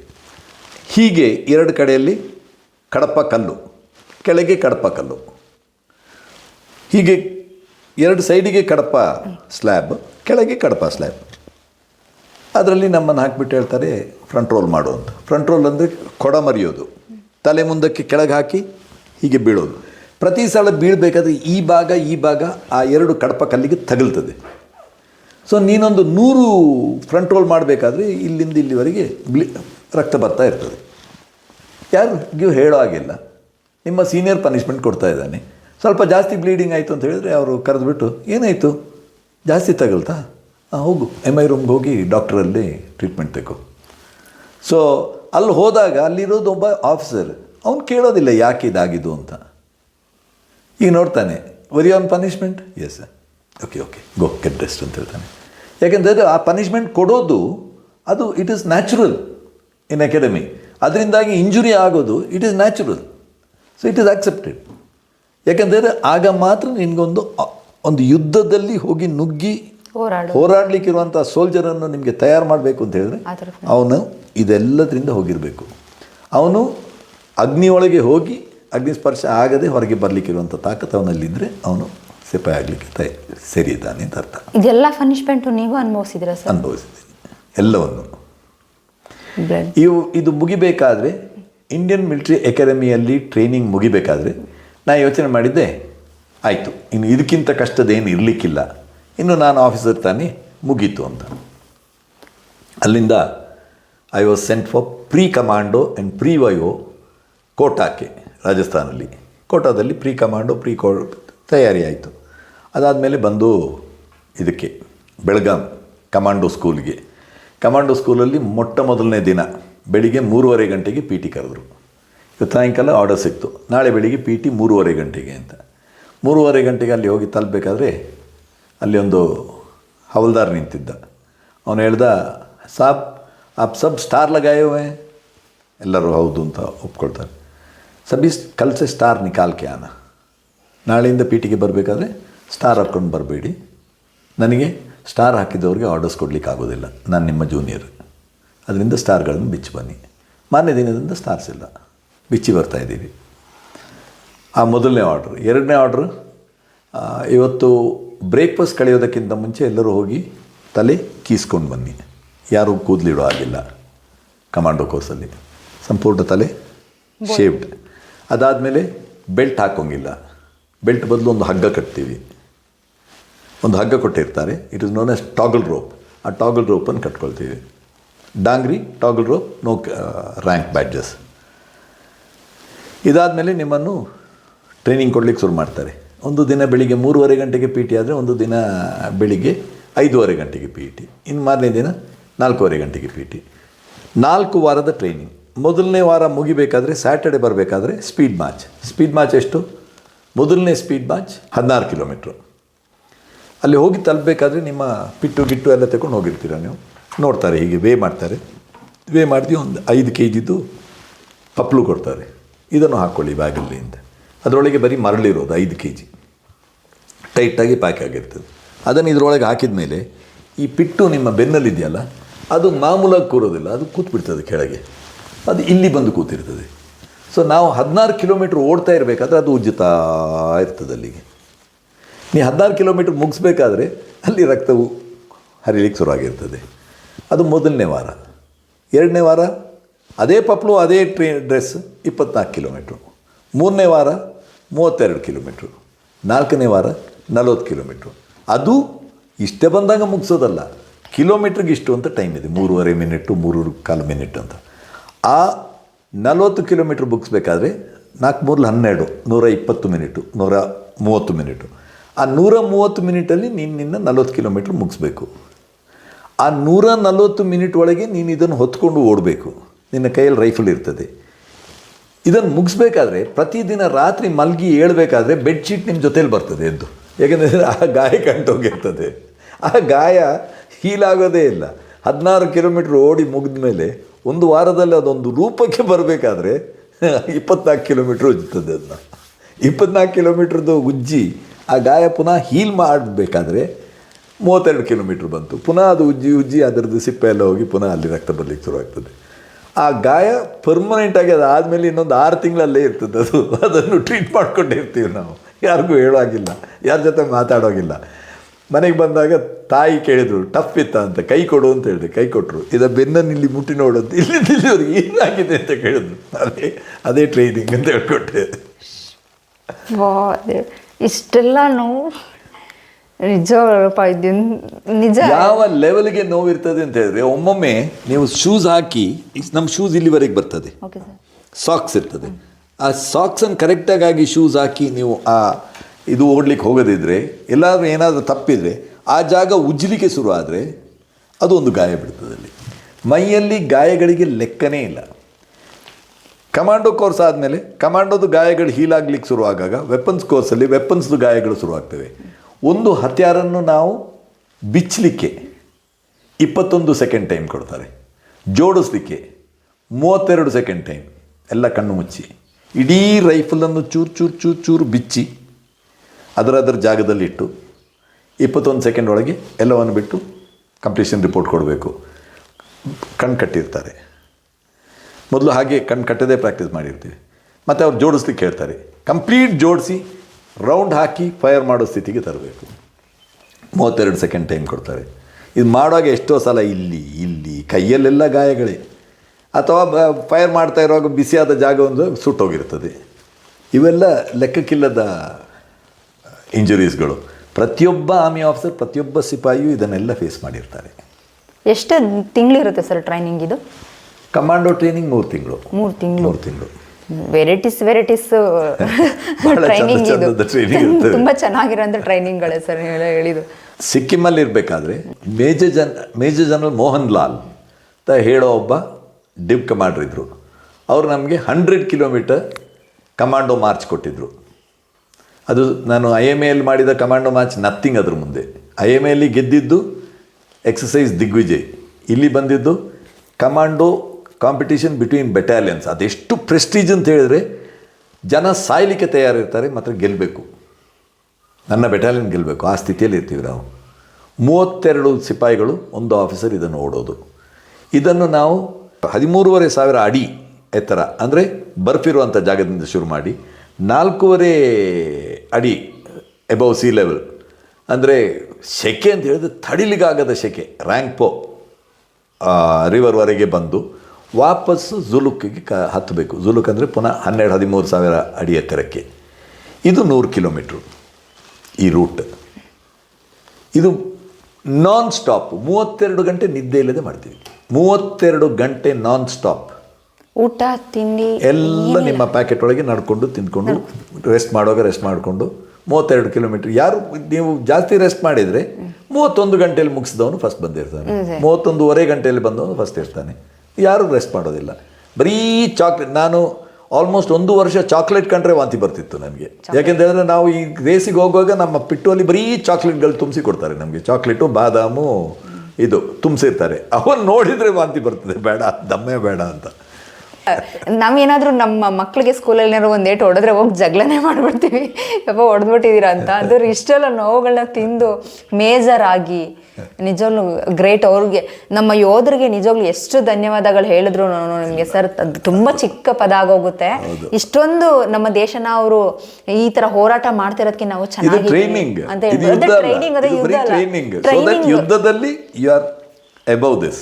ಹೀಗೆ ಎರಡು ಕಡೆಯಲ್ಲಿ ಕಡಪ ಕಲ್ಲು, ಕೆಳಗೆ ಕಡಪ ಕಲ್ಲು. ಹೀಗೆ ಎರಡು ಸೈಡಿಗೆ ಕಡಪ ಸ್ಲ್ಯಾಬ್ ಕೆಳಗೆ ಕಡಪ ಸ್ಲ್ಯಾಬ್ ಅದರಲ್ಲಿ ನಮ್ಮನ್ನು ಹಾಕಿಬಿಟ್ಟು ಹೇಳ್ತಾರೆ ಫ್ರಂಟ್ ರೋಲ್ ಮಾಡು ಅಂತ. ಫ್ರಂಟ್ ರೋಲ್ ಅಂದರೆ ಕೊಡ ಮರಿಯೋದು. ತಲೆ ಮುಂದಕ್ಕೆ ಕೆಳಗೆ ಹಾಕಿ ಹೀಗೆ ಬೀಳೋದು. ಪ್ರತಿ ಸಲ ಬೀಳಬೇಕಾದ್ರೆ ಈ ಭಾಗ ಈ ಭಾಗ, ಆ ಎರಡು ಕಡಪ ಕಲ್ಲಿಗೆ ತಗಲ್ತದೆ. ಸೊ ನೀನೊಂದು ನೂರು ಫ್ರಂಟ್ ರೋಲ್ ಮಾಡಬೇಕಾದ್ರೆ ಇಲ್ಲಿಂದ ಇಲ್ಲಿವರೆಗೆ ಬ್ಲಿ, ರಕ್ತ ಬರ್ತಾ ಇರ್ತದೆ. ಯಾರಿಗೂ ಹೇಳೋ ಹಾಗಿಲ್ಲ. ನಿಮ್ಮ ಸೀನಿಯರ್ ಪನಿಷ್ಮೆಂಟ್ ಕೊಡ್ತಾ ಇದ್ದಾನೆ. ಸ್ವಲ್ಪ ಜಾಸ್ತಿ ಬ್ಲೀಡಿಂಗ್ ಆಯಿತು ಅಂತ ಹೇಳಿದ್ರೆ ಅವರು ಕರೆದುಬಿಟ್ಟು, ಏನಾಯಿತು? ಜಾಸ್ತಿ ತಗಲ್ತಾ? ಹೋಗು. ಎಂ ಐ ರೂಮ್ಗೆ ಹೋಗಿ ಡಾಕ್ಟ್ರಲ್ಲಿ ಟ್ರೀಟ್ಮೆಂಟ್ ತೆಗೋ. ಸೊ ಅಲ್ಲಿ ಹೋದಾಗ ಅಲ್ಲಿರೋದು ಒಬ್ಬ ಆಫೀಸರ್ ಅವ್ನು ಕೇಳೋದಿಲ್ಲ ಯಾಕೆ ಇದಾಗಿದ್ದು ಅಂತ. ಈಗ ನೋಡ್ತಾನೆ worry on punishment yes okay okay go get rest ಅಂತ ಹೇಳ್ತಾನೆ. ಯಾಕೆಂದರೆ ಆ ಪನಿಷ್ಮೆಂಟ್ ಕೊಡೋದು ಅದು it is natural in academy ಅದರಿಂದಾಗಿ ಇಂಜುರಿ ಆಗೋದು it is natural so it is accepted ಯಾಕೆಂದರೆ ಆಗ ಮಾತ್ರ ನಿನಗೊಂದು ಒಂದು ಯುದ್ಧದಲ್ಲಿ ಹೋಗಿ ನುಗ್ಗಿ ಹೋರಾಡು. ಹೋರಾಡಲಿಕ್ಕಿರುವಂಥ ಸೋಲ್ಜರನ್ನು ನಿಮಗೆ ತಯಾರು ಮಾಡಬೇಕು ಅಂತ ಹೇಳಿದ್ರೆ ಅವನು ಇದೆಲ್ಲದರಿಂದ ಹೋಗಿರಬೇಕು. ಅವನು ಅಗ್ನಿಯೊಳಗೆ ಹೋಗಿ ಅಗ್ನಿ ಸ್ಪರ್ಶ ಆಗದೆ ಹೊರಗೆ ಬರಲಿಕ್ಕಿರುವಂಥ ತಾಕತ್ತು ಅವನಲ್ಲಿದ್ದರೆ ಅವನು ಸಿಪಾಯಿ ಆಗಲಿಕ್ಕೆ ತಯ ಸರಿ ಇದ್ದಾನೆ ಅಂತ ಅರ್ಥ. ಇದೆಲ್ಲ ಪನಿಷ್ಮೆಂಟು ನೀವು ಅನುಭವಿಸಿದ್ರ ಸರ್? ಅನುಭವಿಸಿದ್ದೀನಿ. ಎಲ್ಲವನ್ನು. ಇವು ಇದು ಮುಗಿಬೇಕಾದ್ರೆ ಇಂಡಿಯನ್ ಮಿಲಿಟರಿ ಅಕಾಡೆಮಿಯಲ್ಲಿ ಟ್ರೈನಿಂಗ್ ಮುಗಿಬೇಕಾದ್ರೆ ನಾ ಯೋಚನೆ ಮಾಡಿದ್ದೆ ಆಯಿತು ಇನ್ನು ಇದಕ್ಕಿಂತ ಕಷ್ಟದೇನು ಇರಲಿಕ್ಕಿಲ್ಲ. ಇನ್ನು ನಾನು ಆಫೀಸರ್ ತಾನೇ ಮುಗೀತು ಅಂತ. ಅಲ್ಲಿಂದ I was sent for pre commando and pre ವಯೋ ಕೋಟಾಕ್ಕೆ ರಾಜಸ್ಥಾನಲ್ಲಿ. ಕೋಟಾದಲ್ಲಿ ಪ್ರೀ ಕಮಾಂಡು, ಪ್ರೀ ಕೋ ತಯಾರಿ ಆಯಿತು ಅದಾದಮೇಲೆ ಬಂದು ಇದಕ್ಕೆ, ಬೆಳಗಾಂ ಕಮಾಂಡೋ ಸ್ಕೂಲ್ಗೆ. ಕಮಾಂಡೋ ಸ್ಕೂಲಲ್ಲಿ ಮೊಟ್ಟ ಮೊದಲನೇ ದಿನ ಬೆಳಿಗ್ಗೆ ಮೂರುವರೆ ಗಂಟೆಗೆ ಪಿ ಟಿ ಕರೆದರು. ಇವತ್ತು ಸಾಯಂಕಾಲ ಆರ್ಡರ್ ಸಿಕ್ತು. ನಾಳೆ ಬೆಳಿಗ್ಗೆ ಪಿ ಟಿ ಮೂರುವರೆ ಗಂಟೆಗೆ ಅಂತ. ಮೂರುವರೆ ಗಂಟೆಗೆ ಅಲ್ಲಿ ಹೋಗಿ ತಲುಪಬೇಕಾದ್ರೆ ಅಲ್ಲಿ ಒಂದು ಹವಲ್ದಾರ್ ನಿಂತಿದ್ದ. ಅವನು ಹೇಳ್ದ, ಸಾಬ್, ಆಪ್ ಸಬ್ ಸ್ಟಾರ್ ಲಗಾಯೆ ಹುए हैं?" ಎಲ್ಲರೂ ಹೌದು ಅಂತ ಒಪ್ಕೊಳ್ತಾರೆ. ಸಬಿ ಕಲಸೆ ಸ್ಟಾರ್ ನಿಕಾಲ್ಕೆ ಆನ ನಾಳೆಯಿಂದ ಪಿ ಟಿಗೆ ಬರಬೇಕಾದ್ರೆ ಸ್ಟಾರ್ ಹಾಕ್ಕೊಂಡು ಬರಬೇಡಿ. ನನಗೆ ಸ್ಟಾರ್ ಹಾಕಿದವ್ರಿಗೆ ಆರ್ಡರ್ಸ್ ಕೊಡಲಿಕ್ಕೆ ಆಗೋದಿಲ್ಲ. ನಾನು ನಿಮ್ಮ ಜೂನಿಯರ್ ಅದರಿಂದ ಸ್ಟಾರ್ಗಳನ್ನು ಬಿಚ್ಚಿ ಬನ್ನಿ. ಮಾರನೇ ದಿನದಿಂದ ಸ್ಟಾರ್ಸ್ ಇಲ್ಲ. ಬಿಚ್ಚಿ ಬರ್ತಾ ಇದ್ದೀವಿ. ಆ ಮೊದಲನೇ ಆರ್ಡ್ರ್ ಎರಡನೇ ಆರ್ಡ್ರ್ ಇವತ್ತು ಬ್ರೇಕ್ಫಾಸ್ಟ್ ಕಳೆಯೋದಕ್ಕಿಂತ ಮುಂಚೆ ಎಲ್ಲರೂ ಹೋಗಿ ತಲೆ ಕೀಸ್ಕೊಂಡು ಬನ್ನಿ. ಯಾರೂ ಕೂದಲಿಡೋ ಆಗಿಲ್ಲ ಕಮಾಂಡೋ ಕೋರ್ಸಲ್ಲಿ ಸಂಪೂರ್ಣ ತಲೆ ಶೇವ್ಡ್ ಅದಾದಮೇಲೆ ಬೆಲ್ಟ್ ಹಾಕೋಂಗಿಲ್ಲ. ಬೆಲ್ಟ್ ಬದಲು ಒಂದು ಹಗ್ಗ ಕಟ್ತೀವಿ. ಒಂದು ಹಗ್ಗ ಕೊಟ್ಟಿರ್ತಾರೆ. It is known as toggle rope ಆ ಟಾಗಲ್ ರೋಪನ್ನು ಕಟ್ಕೊಳ್ತೀವಿ. ಡಾಂಗ್ರಿ toggle rope no rank badges ಇದಾದಮೇಲೆ ನಿಮ್ಮನ್ನು ಟ್ರೈನಿಂಗ್ ಕೊಡಲಿಕ್ಕೆ ಶುರು ಮಾಡ್ತಾರೆ. ಒಂದು ದಿನ ಬೆಳಿಗ್ಗೆ ಮೂರುವರೆ ಗಂಟೆಗೆ ಪಿ ಟಿ ಆದರೆ ಒಂದು ದಿನ ಬೆಳಿಗ್ಗೆ ಐದೂವರೆ ಗಂಟೆಗೆ ಪಿ ಟಿ ಇನ್ನು ಮಾರನೇ ದಿನ ನಾಲ್ಕೂವರೆ ಗಂಟೆಗೆ ಪಿ ಟಿ ನಾಲ್ಕು ವಾರದ ಟ್ರೈನಿಂಗ್ ಮೊದಲನೇ ವಾರ ಮುಗಿಬೇಕಾದ್ರೆ ಸ್ಯಾಟರ್ಡೆ ಬರಬೇಕಾದ್ರೆ ಸ್ಪೀಡ್ ಮ್ಯಾಚ್ ಸ್ಪೀಡ್ ಮ್ಯಾಚ್ ಎಷ್ಟು? ಮೊದಲನೇ ಸ್ಪೀಡ್ ಮ್ಯಾಚ್ ಹದಿನಾರು ಕಿಲೋಮೀಟ್ರು ಅಲ್ಲಿ ಹೋಗಿ ತಲುಪಬೇಕಾದ್ರೆ ನಿಮ್ಮ ಪಿಟ್ಟು, ಗಿಟ್ಟು ಎಲ್ಲ ತಗೊಂಡು ಹೋಗಿರ್ತೀರ ನೀವು? ನೋಡ್ತಾರೆ ಹೀಗೆ ವೇ ಮಾಡ್ತಾರೆ. ವೇ ಮಾಡ್ತೀವಿ, ಒಂದು ಐದು ಕೆ ಜಿದು ಪಪ್ಲು ಕೊಡ್ತಾರೆ. ಇದನ್ನು ಹಾಕ್ಕೊಳ್ಳಿ ಬ್ಯಾಗಲ್ಲಿ ಅಂತ. ಅದರೊಳಗೆ ಬರೀ ಮರಳಿರೋದು ಐದು ಕೆ ಜಿ ಟೈಟಾಗಿ ಪ್ಯಾಕ್ ಆಗಿರ್ತದೆ. ಅದನ್ನು ಇದರೊಳಗೆ ಹಾಕಿದ ಮೇಲೆ ಈ ಪಿಟ್ಟು ನಿಮ್ಮ ಬೆನ್ನಲ್ಲಿದೆಯಲ್ಲ ಅದು ಮಾಮೂಲಾಗಿ ಕೂರೋದಿಲ್ಲ, ಅದು ಕೂತ್ಬಿಡ್ತದೆ ಕೆಳಗೆ. ಅದು ಇಲ್ಲಿ ಬಂದು ಕೂತಿರ್ತದೆ. ಸೊ ನಾವು ಹದಿನಾರು ಕಿಲೋಮೀಟ್ರ್ ಓಡ್ತಾ ಇರಬೇಕಾದ್ರೆ ಅದು ಉಜ್ಜುತ್ತಾ ಇರ್ತದೆ ಅಲ್ಲಿಗೆ. ನೀ ಹದಿನಾರು ಕಿಲೋಮೀಟ್ರ್ ಮುಗಿಸ್ಬೇಕಾದ್ರೆ ಅಲ್ಲಿ ರಕ್ತವು ಹರಿಲಿಕ್ಕೆ ಶುರುವಾಗಿರ್ತದೆ. ಅದು ಮೊದಲನೇ ವಾರ. ಎರಡನೇ ವಾರ, ಅದೇ ಪಪ್ಲು, ಅದೇ ಟ್ರೇ, ಡ್ರೆಸ್ ಇಪ್ಪತ್ನಾಲ್ಕು ಕಿಲೋಮೀಟ್ರು. ಮೂರನೇ ವಾರ, ಮೂವತ್ತೆರಡು ಕಿಲೋಮೀಟ್ರು. ನಾಲ್ಕನೇ ವಾರ, ನಲವತ್ತು ಕಿಲೋಮೀಟ್ರು. ಅದು ಇಷ್ಟೇ ಬಂದಾಗ ಮುಗಿಸೋದಲ್ಲ. ಕಿಲೋಮೀಟ್ರಿಗೆ ಇಷ್ಟು ಅಂತ ಟೈಮ್ ಇದೆ. ಮೂರುವರೆ ಮಿನಿಟ್ಟು ಮೂರು ಕಾಲು ಮಿನಿಟ್ ಅಂತ. ಆ ನಲವತ್ತು ಕಿಲೋಮೀಟ್ರ್ ಮುಗಿಸ್ಬೇಕಾದ್ರೆ ನಾಲ್ಕು ಮೂರಲ್ಲಿ ಹನ್ನೆರಡು, ನೂರ ಇಪ್ಪತ್ತು ಮಿನಿಟು, ನೂರ ಮೂವತ್ತು ಮಿನಿಟು. ಆ ನೂರ ಮೂವತ್ತು ಮಿನಿಟಲ್ಲಿ ನೀನು ನಿನ್ನ ನಲವತ್ತು ಕಿಲೋಮೀಟ್ರ್ ಮುಗಿಸ್ಬೇಕು ಆ ನೂರ ನಲವತ್ತು ಮಿನಿಟ್ ಒಳಗೆ ನೀನು ಇದನ್ನು ಹೊತ್ಕೊಂಡು ಓಡಬೇಕು. ನಿನ್ನ ಕೈಯಲ್ಲಿ ರೈಫಲ್ ಇರ್ತದೆ. ಇದನ್ನು ಮುಗಿಸ್ಬೇಕಾದ್ರೆ ಪ್ರತಿದಿನ ರಾತ್ರಿ ಮಲಗಿ ಏಳಬೇಕಾದ್ರೆ ಬೆಡ್ಶೀಟ್ ನಿಮ್ಮ ಜೊತೇಲಿ ಬರ್ತದೆ ಎದ್ದು ಯಾಕೆಂದರೆ ಆ ಗಾಯ ಕಂಟೋಗಿರ್ತದೆ. ಆ ಗಾಯ ಹೀಲಾಗೋದೇ ಇಲ್ಲ. ಹದಿನಾರು ಕಿಲೋಮೀಟ್ರ್ ಓಡಿ ಮುಗಿದ ಮೇಲೆ ಒಂದು ವಾರದಲ್ಲಿ ಅದೊಂದು ರೂಪಕ್ಕೆ ಬರಬೇಕಾದ್ರೆ *laughs* ಇಪ್ಪತ್ನಾಲ್ಕು ಕಿಲೋಮೀಟ್ರ್ ಉಜ್ಜುತ್ತದೆ ಅದನ್ನ. ಇಪ್ಪತ್ನಾಲ್ಕು ಕಿಲೋಮೀಟ್ರದ್ದು ಉಜ್ಜಿ ಆ ಗಾಯ ಪುನಃ ಹೀಲ್ ಮಾಡಬೇಕಾದ್ರೆ ಮೂವತ್ತೆರಡು ಕಿಲೋಮೀಟ್ರ್ ಬಂತು. ಪುನಃ ಅದು ಉಜ್ಜಿ ಉಜ್ಜಿ ಅದರದ್ದು ಸಿಪ್ಪೆ ಎಲ್ಲ ಹೋಗಿ ಪುನಃ ಅಲ್ಲಿ ರಕ್ತ ಬರಲಿಕ್ಕೆ ಶುರುವಾಗ್ತದೆ. ಆ ಗಾಯ ಪರ್ಮನೆಂಟಾಗಿ ಅದಾದಮೇಲೆ ಇನ್ನೊಂದು ಆರು ತಿಂಗಳಲ್ಲೇ ಇರ್ತದೆ ಅದು *laughs* ಅದನ್ನು ಟ್ರೀಟ್ ಮಾಡಿಕೊಂಡೇ ಇರ್ತೀವಿ ನಾವು. ಯಾರಿಗೂ ಹೇಳೋ ಹಾಗಿಲ್ಲ ಯಾರ ಜೊತೆ ಮಾತಾಡೋಗಿಲ್ಲ. ಮನೆಗೆ ಬಂದಾಗ ತಾಯಿ ಕೇಳಿದ್ರು ಟಫ್ ಇತ್ತ ಅಂತ ಕೈ ಕೊಡು ಅಂತ ಹೇಳಿದೆ ಕೈ ಕೊಟ್ಟರು ಇದ ಬೆನ್ನನ್ನು ಇಲ್ಲಿ ಮುಟ್ಟಿ ನೋಡೋದು ಇಲ್ಲಿ ಇಲ್ಲಿವರೆಗೆ ಏನಾಗಿದೆ ಅಂತ ಕೇಳಿದ್ರು. ಅದೇ ಅದೇ ಟ್ರೈನಿಂಗ್ ಅಂತ ಹೇಳ್ಕೊಟ್ಟೆ. ಇಷ್ಟೆಲ್ಲ ನೋವು ನಿಜ ಇದು ನಿಜ. ಯಾವ ಲೆವೆಲ್ಗೆ ನೋವಿರ್ತದೆ ಅಂತ ಹೇಳಿದ್ರೆ ಒಮ್ಮೊಮ್ಮೆ ನೀವು ಶೂಸ್ ಹಾಕಿ ನಮ್ಮ ಶೂಸ್ ಇಲ್ಲಿವರೆಗೆ ಬರ್ತದೆ. ಸಾಕ್ಸ್ ಇರ್ತದೆ. ಆ ಸಾಕ್ಸನ್ನು ಕರೆಕ್ಟಾಗಿ ಆಗಿ ಶೂಸ್ ಹಾಕಿ ನೀವು ಆ ಇದು ಓಡ್ಲಿಕ್ಕೆ ಹೋಗದಿದ್ದರೆ ಎಲ್ಲಾದರೂ ಏನಾದರೂ ತಪ್ಪಿದರೆ, ಆ ಜಾಗ ಉಜ್ಜಲಿಕ್ಕೆ ಶುರು ಆದರೆ ಅದು ಒಂದು ಗಾಯ ಬಿಡ್ತದಲ್ಲಿ ಮೈಯಲ್ಲಿ ಗಾಯಗಳಿಗೆ ಲೆಕ್ಕನೇ ಇಲ್ಲ. ಕಮಾಂಡೋ ಕೋರ್ಸ್ ಆದಮೇಲೆ, ಕಮಾಂಡೋದು ಗಾಯಗಳು ಹೀಲ್ ಆಗ್ಲಿಕ್ಕೆ ಶುರು ಆಗಾಗ ವೆಪನ್ಸ್ ಕೋರ್ಸಲ್ಲಿ ವೆಪನ್ಸ್ದು ಗಾಯಗಳು ಶುರುವಾಗ್ತವೆ. ಒಂದು ಹತ್ಯಾರನ್ನು ನಾವು ಬಿಚ್ಚಲಿಕ್ಕೆ ಇಪ್ಪತ್ತೊಂದು ಸೆಕೆಂಡ್ ಟೈಮ್ ಕೊಡ್ತಾರೆ. ಜೋಡಿಸ್ಲಿಕ್ಕೆ ಮೂವತ್ತೆರಡು ಸೆಕೆಂಡ್ ಟೈಮ್ ಎಲ್ಲ ಕಣ್ಣು ಮುಚ್ಚಿ. ಇಡೀ ರೈಫಲನ್ನು ಚೂರು ಚೂರು ಚೂರು ಚೂರು ಬಿಚ್ಚಿ. ಅದರ ಅದರ ಜಾಗದಲ್ಲಿ ಇಟ್ಟು ಇಪ್ಪತ್ತೊಂದು ಸೆಕೆಂಡ್ ಒಳಗೆ ಎಲ್ಲವನ್ನು ಬಿಟ್ಟು ಕಂಪ್ಲೀಷನ್ ರಿಪೋರ್ಟ್ ಕೊಡಬೇಕು. ಕಣ್ಣು ಕಟ್ಟಿರ್ತಾರೆ. ಮೊದಲು ಹಾಗೆ ಕಣ್ಣು ಕಟ್ಟದೇ ಪ್ರಾಕ್ಟೀಸ್ ಮಾಡಿರ್ತೀವಿ. ಮತ್ತು ಅವ್ರು ಜೋಡಿಸ್ಲಿಕ್ಕೆ ಹೇಳ್ತಾರೆ ಕಂಪ್ಲೀಟ್ ಜೋಡಿಸಿ ರೌಂಡ್ ಹಾಕಿ ಫೈರ್ ಮಾಡೋ ಸ್ಥಿತಿಗೆ ತರಬೇಕು. ಮೂವತ್ತೆರಡು ಸೆಕೆಂಡ್ ಟೈಮ್ ಕೊಡ್ತಾರೆ. ಇದು ಮಾಡುವಾಗ ಎಷ್ಟೋ ಸಲ ಇಲ್ಲಿ ಇಲ್ಲಿ, ಕೈಯಲ್ಲೆಲ್ಲ ಗಾಯಗಳೇ. ಅಥವಾ ಫೈರ್ ಮಾಡ್ತಾ ಇರುವಾಗ ಬಿಸಿಯಾದ ಜಾಗ ಒಂದು ಸುಟ್ಟೋಗಿರ್ತದೆ. ಇವೆಲ್ಲ ಲೆಕ್ಕಕ್ಕಿಲ್ಲದ ಇಂಜುರೀಸ್ಗಳು. ಪ್ರತಿಯೊಬ್ಬ ಆರ್ಮಿ ಆಫೀಸರ್ ಪ್ರತಿಯೊಬ್ಬ ಸಿಪಾಯಿಯು ಇದನ್ನೆಲ್ಲ ಫೇಸ್ ಮಾಡಿರ್ತಾರೆ. ಎಷ್ಟು ತಿಂಗಳಿರುತ್ತೆ ಸರ್ ಟ್ರೈನಿಂಗ್ ಇದು? ಕಮಾಂಡೋ ಟ್ರೈನಿಂಗ್ ಮೂರು ತಿಂಗಳು. ಮೂರು ತಿಂಗಳು. ಮೂರು ತಿಂಗಳು. ವೆರೈಟೀಸ್ ವೆರೈಟೀಸ್ ಟ್ರೈನಿಂಗ್ ಇದು. ತುಂಬ ಚೆನ್ನಾಗಿರೋಂಥ ಟ್ರೈನಿಂಗ್ಗಳೇ ಸರ್ ನೀವೆಲ್ಲ ಹೇಳಿದ್ದು. ಸಿಕ್ಕಿಮಲ್ಲಿ ಇರಬೇಕಾದ್ರೆ ಮೇಜರ್ ಜನ ಮೇಜರ್ ಜನರಲ್ ಮೋಹನ್ ಲಾಲ್ ಅಂತ ಹೇಳೋ ಒಬ್ಬ ಡಿಪ್ ಕಮಾಂಡರ್ ಇದ್ದರು ಅವರು ನಮಗೆ ಹಂಡ್ರೆಡ್ ಕಿಲೋಮೀಟರ್ ಕಮಾಂಡೋ ಮಾರ್ಚ್ ಕೊಟ್ಟಿದ್ದರು ಅದು ನಾನು ಐ ಎಂ ಎಲ್ ಮಾಡಿದ ಕಮಾಂಡೋ ಮ್ಯಾಚ್ ನಥಿಂಗ್ ಅದ್ರ ಮುಂದೆ. ಐ ಎಂ ಎಲ್ಲಿ ಗೆದ್ದಿದ್ದು ಎಕ್ಸಸೈಸ್ ದಿಗ್ವಿಜಯ್. ಇಲ್ಲಿ ಬಂದಿದ್ದು ಕಮಾಂಡೋ ಕಾಂಪಿಟೀಷನ್ ಬಿಟ್ವೀನ್ ಬೆಟಾಲಿಯನ್ಸ್ ಅದೆಷ್ಟು ಪ್ರೆಸ್ಟೀಜ್ ಅಂತ ಹೇಳಿದ್ರೆ ಜನ ಸಾಯ್ಲಿಕ್ಕೆ ತಯಾರಿರ್ತಾರೆ, ಮಾತ್ರ ಗೆಲ್ಲಬೇಕು ನನ್ನ ಬೆಟಾಲಿಯನ್ ಗೆಲ್ಲಬೇಕು ಆ ಸ್ಥಿತಿಯಲ್ಲಿ ಇರ್ತೀವಿ ನಾವು. ಮೂವತ್ತೆರಡು ಸಿಪಾಯಿಗಳು, ಒಂದು ಆಫೀಸರ್ ಇದನ್ನು ಓಡೋದು. ಇದನ್ನು ನಾವು ಹದಿಮೂರುವರೆ ಸಾವಿರ ಅಡಿ ಎತ್ತರ, ಅಂದರೆ ಬರ್ಫಿರುವಂಥ ಜಾಗದಿಂದ ಶುರು ಮಾಡಿ ನಾಲ್ಕೂವರೆ ಅಡಿ ಎಬೌ ಸಿ ಲೆವೆಲ್ ಅಂದರೆ ಸೆಕೆ ಅಂತ ಹೇಳಿದ್ರೆ ತಡಿಲಿಗಾಗದ ಸೆಕೆ ರ್ಯಾಂಕ್ ಪೋ ರಿವರ್ವರೆಗೆ ಬಂದು ವಾಪಸ್ಸು ಜುಲುಕಿಗೆ ಕ, ಹತ್ತಬೇಕು. ಜುಲುಕ್ ಅಂದರೆ ಪುನಃ ಹನ್ನೆರಡು, ಹದಿಮೂರು ಸಾವಿರ ಅಡಿ ಎತ್ತರಕ್ಕೆ. ಇದು ನೂರು ಕಿಲೋಮೀಟ್ರು ಈ ರೂಟ್ ಇದು ನಾನ್ ಸ್ಟಾಪ್ ಮೂವತ್ತೆರಡು ಗಂಟೆ ನಿದ್ದೆ ಇಲ್ಲದೆ ಮಾಡ್ತೀವಿ. ಮೂವತ್ತೆರಡು ಗಂಟೆ ನಾನ್ ಸ್ಟಾಪ್ ಊಟ ತಿಂಡಿ ಎಲ್ಲ ನಿಮ್ಮ ಪ್ಯಾಕೆಟ್ ಒಳಗೆ ನಡ್ಕೊಂಡು ತಿಂದ್ಕೊಂಡು ರೆಸ್ಟ್ ಮಾಡುವಾಗ ರೆಸ್ಟ್ ಮಾಡಿಕೊಂಡು ಮೂವತ್ತೆರಡು ಕಿಲೋಮೀಟರ್ ಯಾರು ನೀವು ಜಾಸ್ತಿ ರೆಸ್ಟ್ ಮಾಡಿದರೆ ಮೂವತ್ತೊಂದು ಗಂಟೆಯಲ್ಲಿ ಮುಗಿಸಿದವನು ಫಸ್ಟ್ ಬಂದಿರ್ತಾನೆ. ಮೂವತ್ತೊಂದೂವರೆ ಗಂಟೆಯಲ್ಲಿ ಬಂದವನು ಫಸ್ಟ್ ಇರ್ತಾನೆ. ಯಾರು ರೆಸ್ಟ್ ಮಾಡೋದಿಲ್ಲ. ಬರೀ ಚಾಕ್ಲೇಟ್ ನಾನು ಆಲ್ಮೋಸ್ಟ್ ಒಂದು ವರ್ಷ ಚಾಕ್ಲೇಟ್ ಕಂಡ್ರೆ ವಾಂತಿ ಬರ್ತಿತ್ತು ನನಗೆ. ಯಾಕೆಂತಂದರೆ ನಾವು ಈ ರೇಸಿಗೆ ಹೋಗುವಾಗ ನಮ್ಮ ಪಿಟ್ಟುವಲ್ಲಿ ಬರೀ ಚಾಕ್ಲೇಟ್ಗಳು ತುಂಬಿಸಿ ಕೊಡ್ತಾರೆ ನಮಗೆ. ಚಾಕ್ಲೇಟು ಬಾದಾಮು ಇದು ತುಂಬಿಸಿರ್ತಾರೆ. ಅವನು ನೋಡಿದರೆ ವಾಂತಿ ಬರ್ತದೆ. ಬೇಡ ದಮ್ಮೆ ಬೇಡ ಅಂತ. ನಾವೇನಾದ್ರೂ ನಮ್ಮ ಮಕ್ಳಿಗೆ ಸ್ಕೂಲಲ್ಲಿ ಏನಾದ್ರು ಒಂದ್ ಏಟು ಹೊಡೆದ್ರೆ ಹೋಗಿ ಜಗಳನೇ ಮಾಡ್ಬಿಡ್ತೀವಿ. ಯಪ್ಪ ಹೊಡೆದ್ಬಿಟ್ಟಿದ್ದೀರಾ ಅಂತ. ಅದ್ರ ಇಷ್ಟೆಲ್ಲ ನೋವುಗಳನ್ನ ತಿಂದು ಮೇಜರ್ ಆಗಿ ನಿಜವಾಗ್ಲು ಗ್ರೇಟ್ ಅವ್ರಿಗೆ ನಮ್ಮ ಯೋಧರಿಗೆ ನಿಜವಾಗ್ಲು ಎಷ್ಟು ಧನ್ಯವಾದಗಳು ಹೇಳಿದ್ರು ನಿಮಗೆ ಸರ್. ಅದು ತುಂಬ ಚಿಕ್ಕ ಪದ ಆಗೋಗುತ್ತೆ. ಇಷ್ಟೊಂದು ನಮ್ಮ ದೇಶನ ಅವರು ಈ ತರ ಹೋರಾಟ ಮಾಡ್ತಿರೋದಕ್ಕೆ ನಾವು ಚೆನ್ನಾಗಿ ಟ್ರೈನಿಂಗ್ ಅಂತ. ಟ್ರೈನಿಂಗ್ ಅದೇ ಯುದ್ಧ ಟ್ರೈನಿಂಗ್ ಯುದ್ಧದಲ್ಲಿ ಯು ಆರ್ ಅಬೌವ್ ದಿಸ್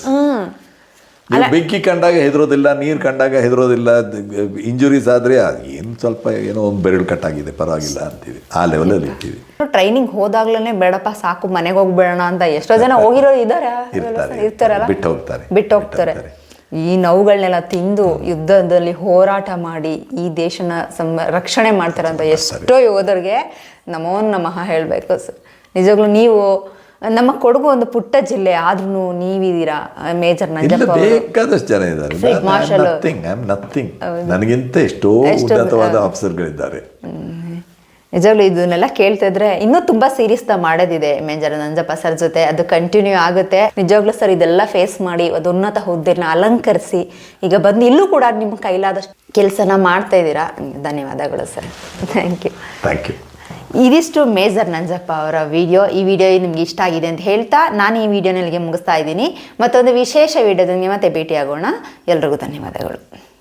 ಬೆಂಕಿ ಕಂಡಾಗ ಹೆದರೋದಿಲ್ಲ ನೀರು ಕಂಡಾಗ ಹೆದರೋದಿಲ್ಲ ಇಂಜುರೀಸ್ ಆದರೆ ಏನು ಸ್ವಲ್ಪ ಏನೋ ಒಂದು ಬೆರಳು ಕಟ್ಟಾಗಿದೆ ಪರವಾಗಿಲ್ಲ ಅಂತೀವಿ. ಆ ಲೆವೆಲಲ್ಲಿ ಇರ್ತೀವಿ. ಟ್ರೈನಿಂಗ್ ಹೋದಾಗ್ಲೇ ಬೇಡಪ್ಪ ಸಾಕು ಮನೆಗೆ ಹೋಗ್ಬೇಡ ಅಂತ ಎಷ್ಟೋ ಜನ ಹೋಗಿರೋ ಇದ್ದಾರೆ. ಇರ್ತಾರೆ. ಇರ್ತಾರಲ್ಲ? ಬಿಟ್ಟು ಹೋಗ್ತಾರೆ. ಬಿಟ್ಟು ಹೋಗ್ತಾರೆ. ಈ ನೋವುಗಳನ್ನೆಲ್ಲ ತಿಂದು ಯುದ್ಧದಲ್ಲಿ ಹೋರಾಟ ಮಾಡಿ ಈ ದೇಶನ ಸಂ ರಕ್ಷಣೆ ಮಾಡ್ತಾರಂತ ಎಷ್ಟೋ ಯೋಧರಿಗೆ ನಮೋ ನಮಃ ಹೇಳಬೇಕು ಸರ್. ನಿಜವಾಗ್ಲೂ ನೀವು ನಮ್ಮ ಕೊಡಗು ಒಂದು ಪುಟ್ಟ ಜಿಲ್ಲೆ ಆದ್ರೂ ನೀವಿದ್ದೀರಾ ಮೇಜರ್ ನಂಜಪ್ಪ ಬೇಕಾದಷ್ಟು ಜನ ಇದ್ದಾರೆ. ನಥಿಂಗ್ ಐ ಆಮ್ ನಥಿಂಗ್ ನನಗಿಂತ ಎಷ್ಟೋ ಉನ್ನತವಾದ ಆಫೀಸರ್ಗಳಿದ್ದಾರೆ. ನಿಜವಾಗ್ಲೂ ಇದನ್ನೆಲ್ಲ ಕೇಳ್ತಾ ಇದ್ರೆ ಇನ್ನೂ ತುಂಬಾ ಸೀರಿಯಸ್ ಮಾಡೋದಿದೆ ಮೇಜರ್ ನಂಜಪ್ಪ ಸರ್ ಜೊತೆ. ಅದು ಕಂಟಿನ್ಯೂ ಆಗುತ್ತೆ. ನಿಜವಾಗ್ಲೂ ಸರ್ ಇದೆಲ್ಲ ಫೇಸ್ ಮಾಡಿ ಅದು ಉನ್ನತ ಹುದ್ದೆನ ಅಲಂಕರಿಸಿ ಈಗ ಬಂದು ಇಲ್ಲೂ ಕೂಡ ನಿಮ್ಮ ಕೈಲಾದಷ್ಟು ಕೆಲಸನ ಮಾಡ್ತಾ ಇದ್ದೀರಾ. ಧನ್ಯವಾದಗಳು sir. Thank you thank you ಇದಿಷ್ಟು ಮೇಜರ್ ನಂಜಪ್ಪ ಅವರ ವಿಡಿಯೋ. ಈ ವಿಡಿಯೋ ನಿಮ್ಗೆ ಇಷ್ಟ ಆಗಿದೆ ಅಂತ ಹೇಳ್ತಾ ನಾನು ಈ ವಿಡಿಯೋನಲ್ಲಿಗೆ ಮುಗಿಸ್ತಾ ಇದ್ದೀನಿ. ಮತ್ತೊಂದು ವಿಶೇಷ ವಿಡಿಯೋದೊಂದಿಗೆ ಮತ್ತೆ ಭೇಟಿಯಾಗೋಣ. ಎಲ್ರಿಗೂ ಧನ್ಯವಾದಗಳು.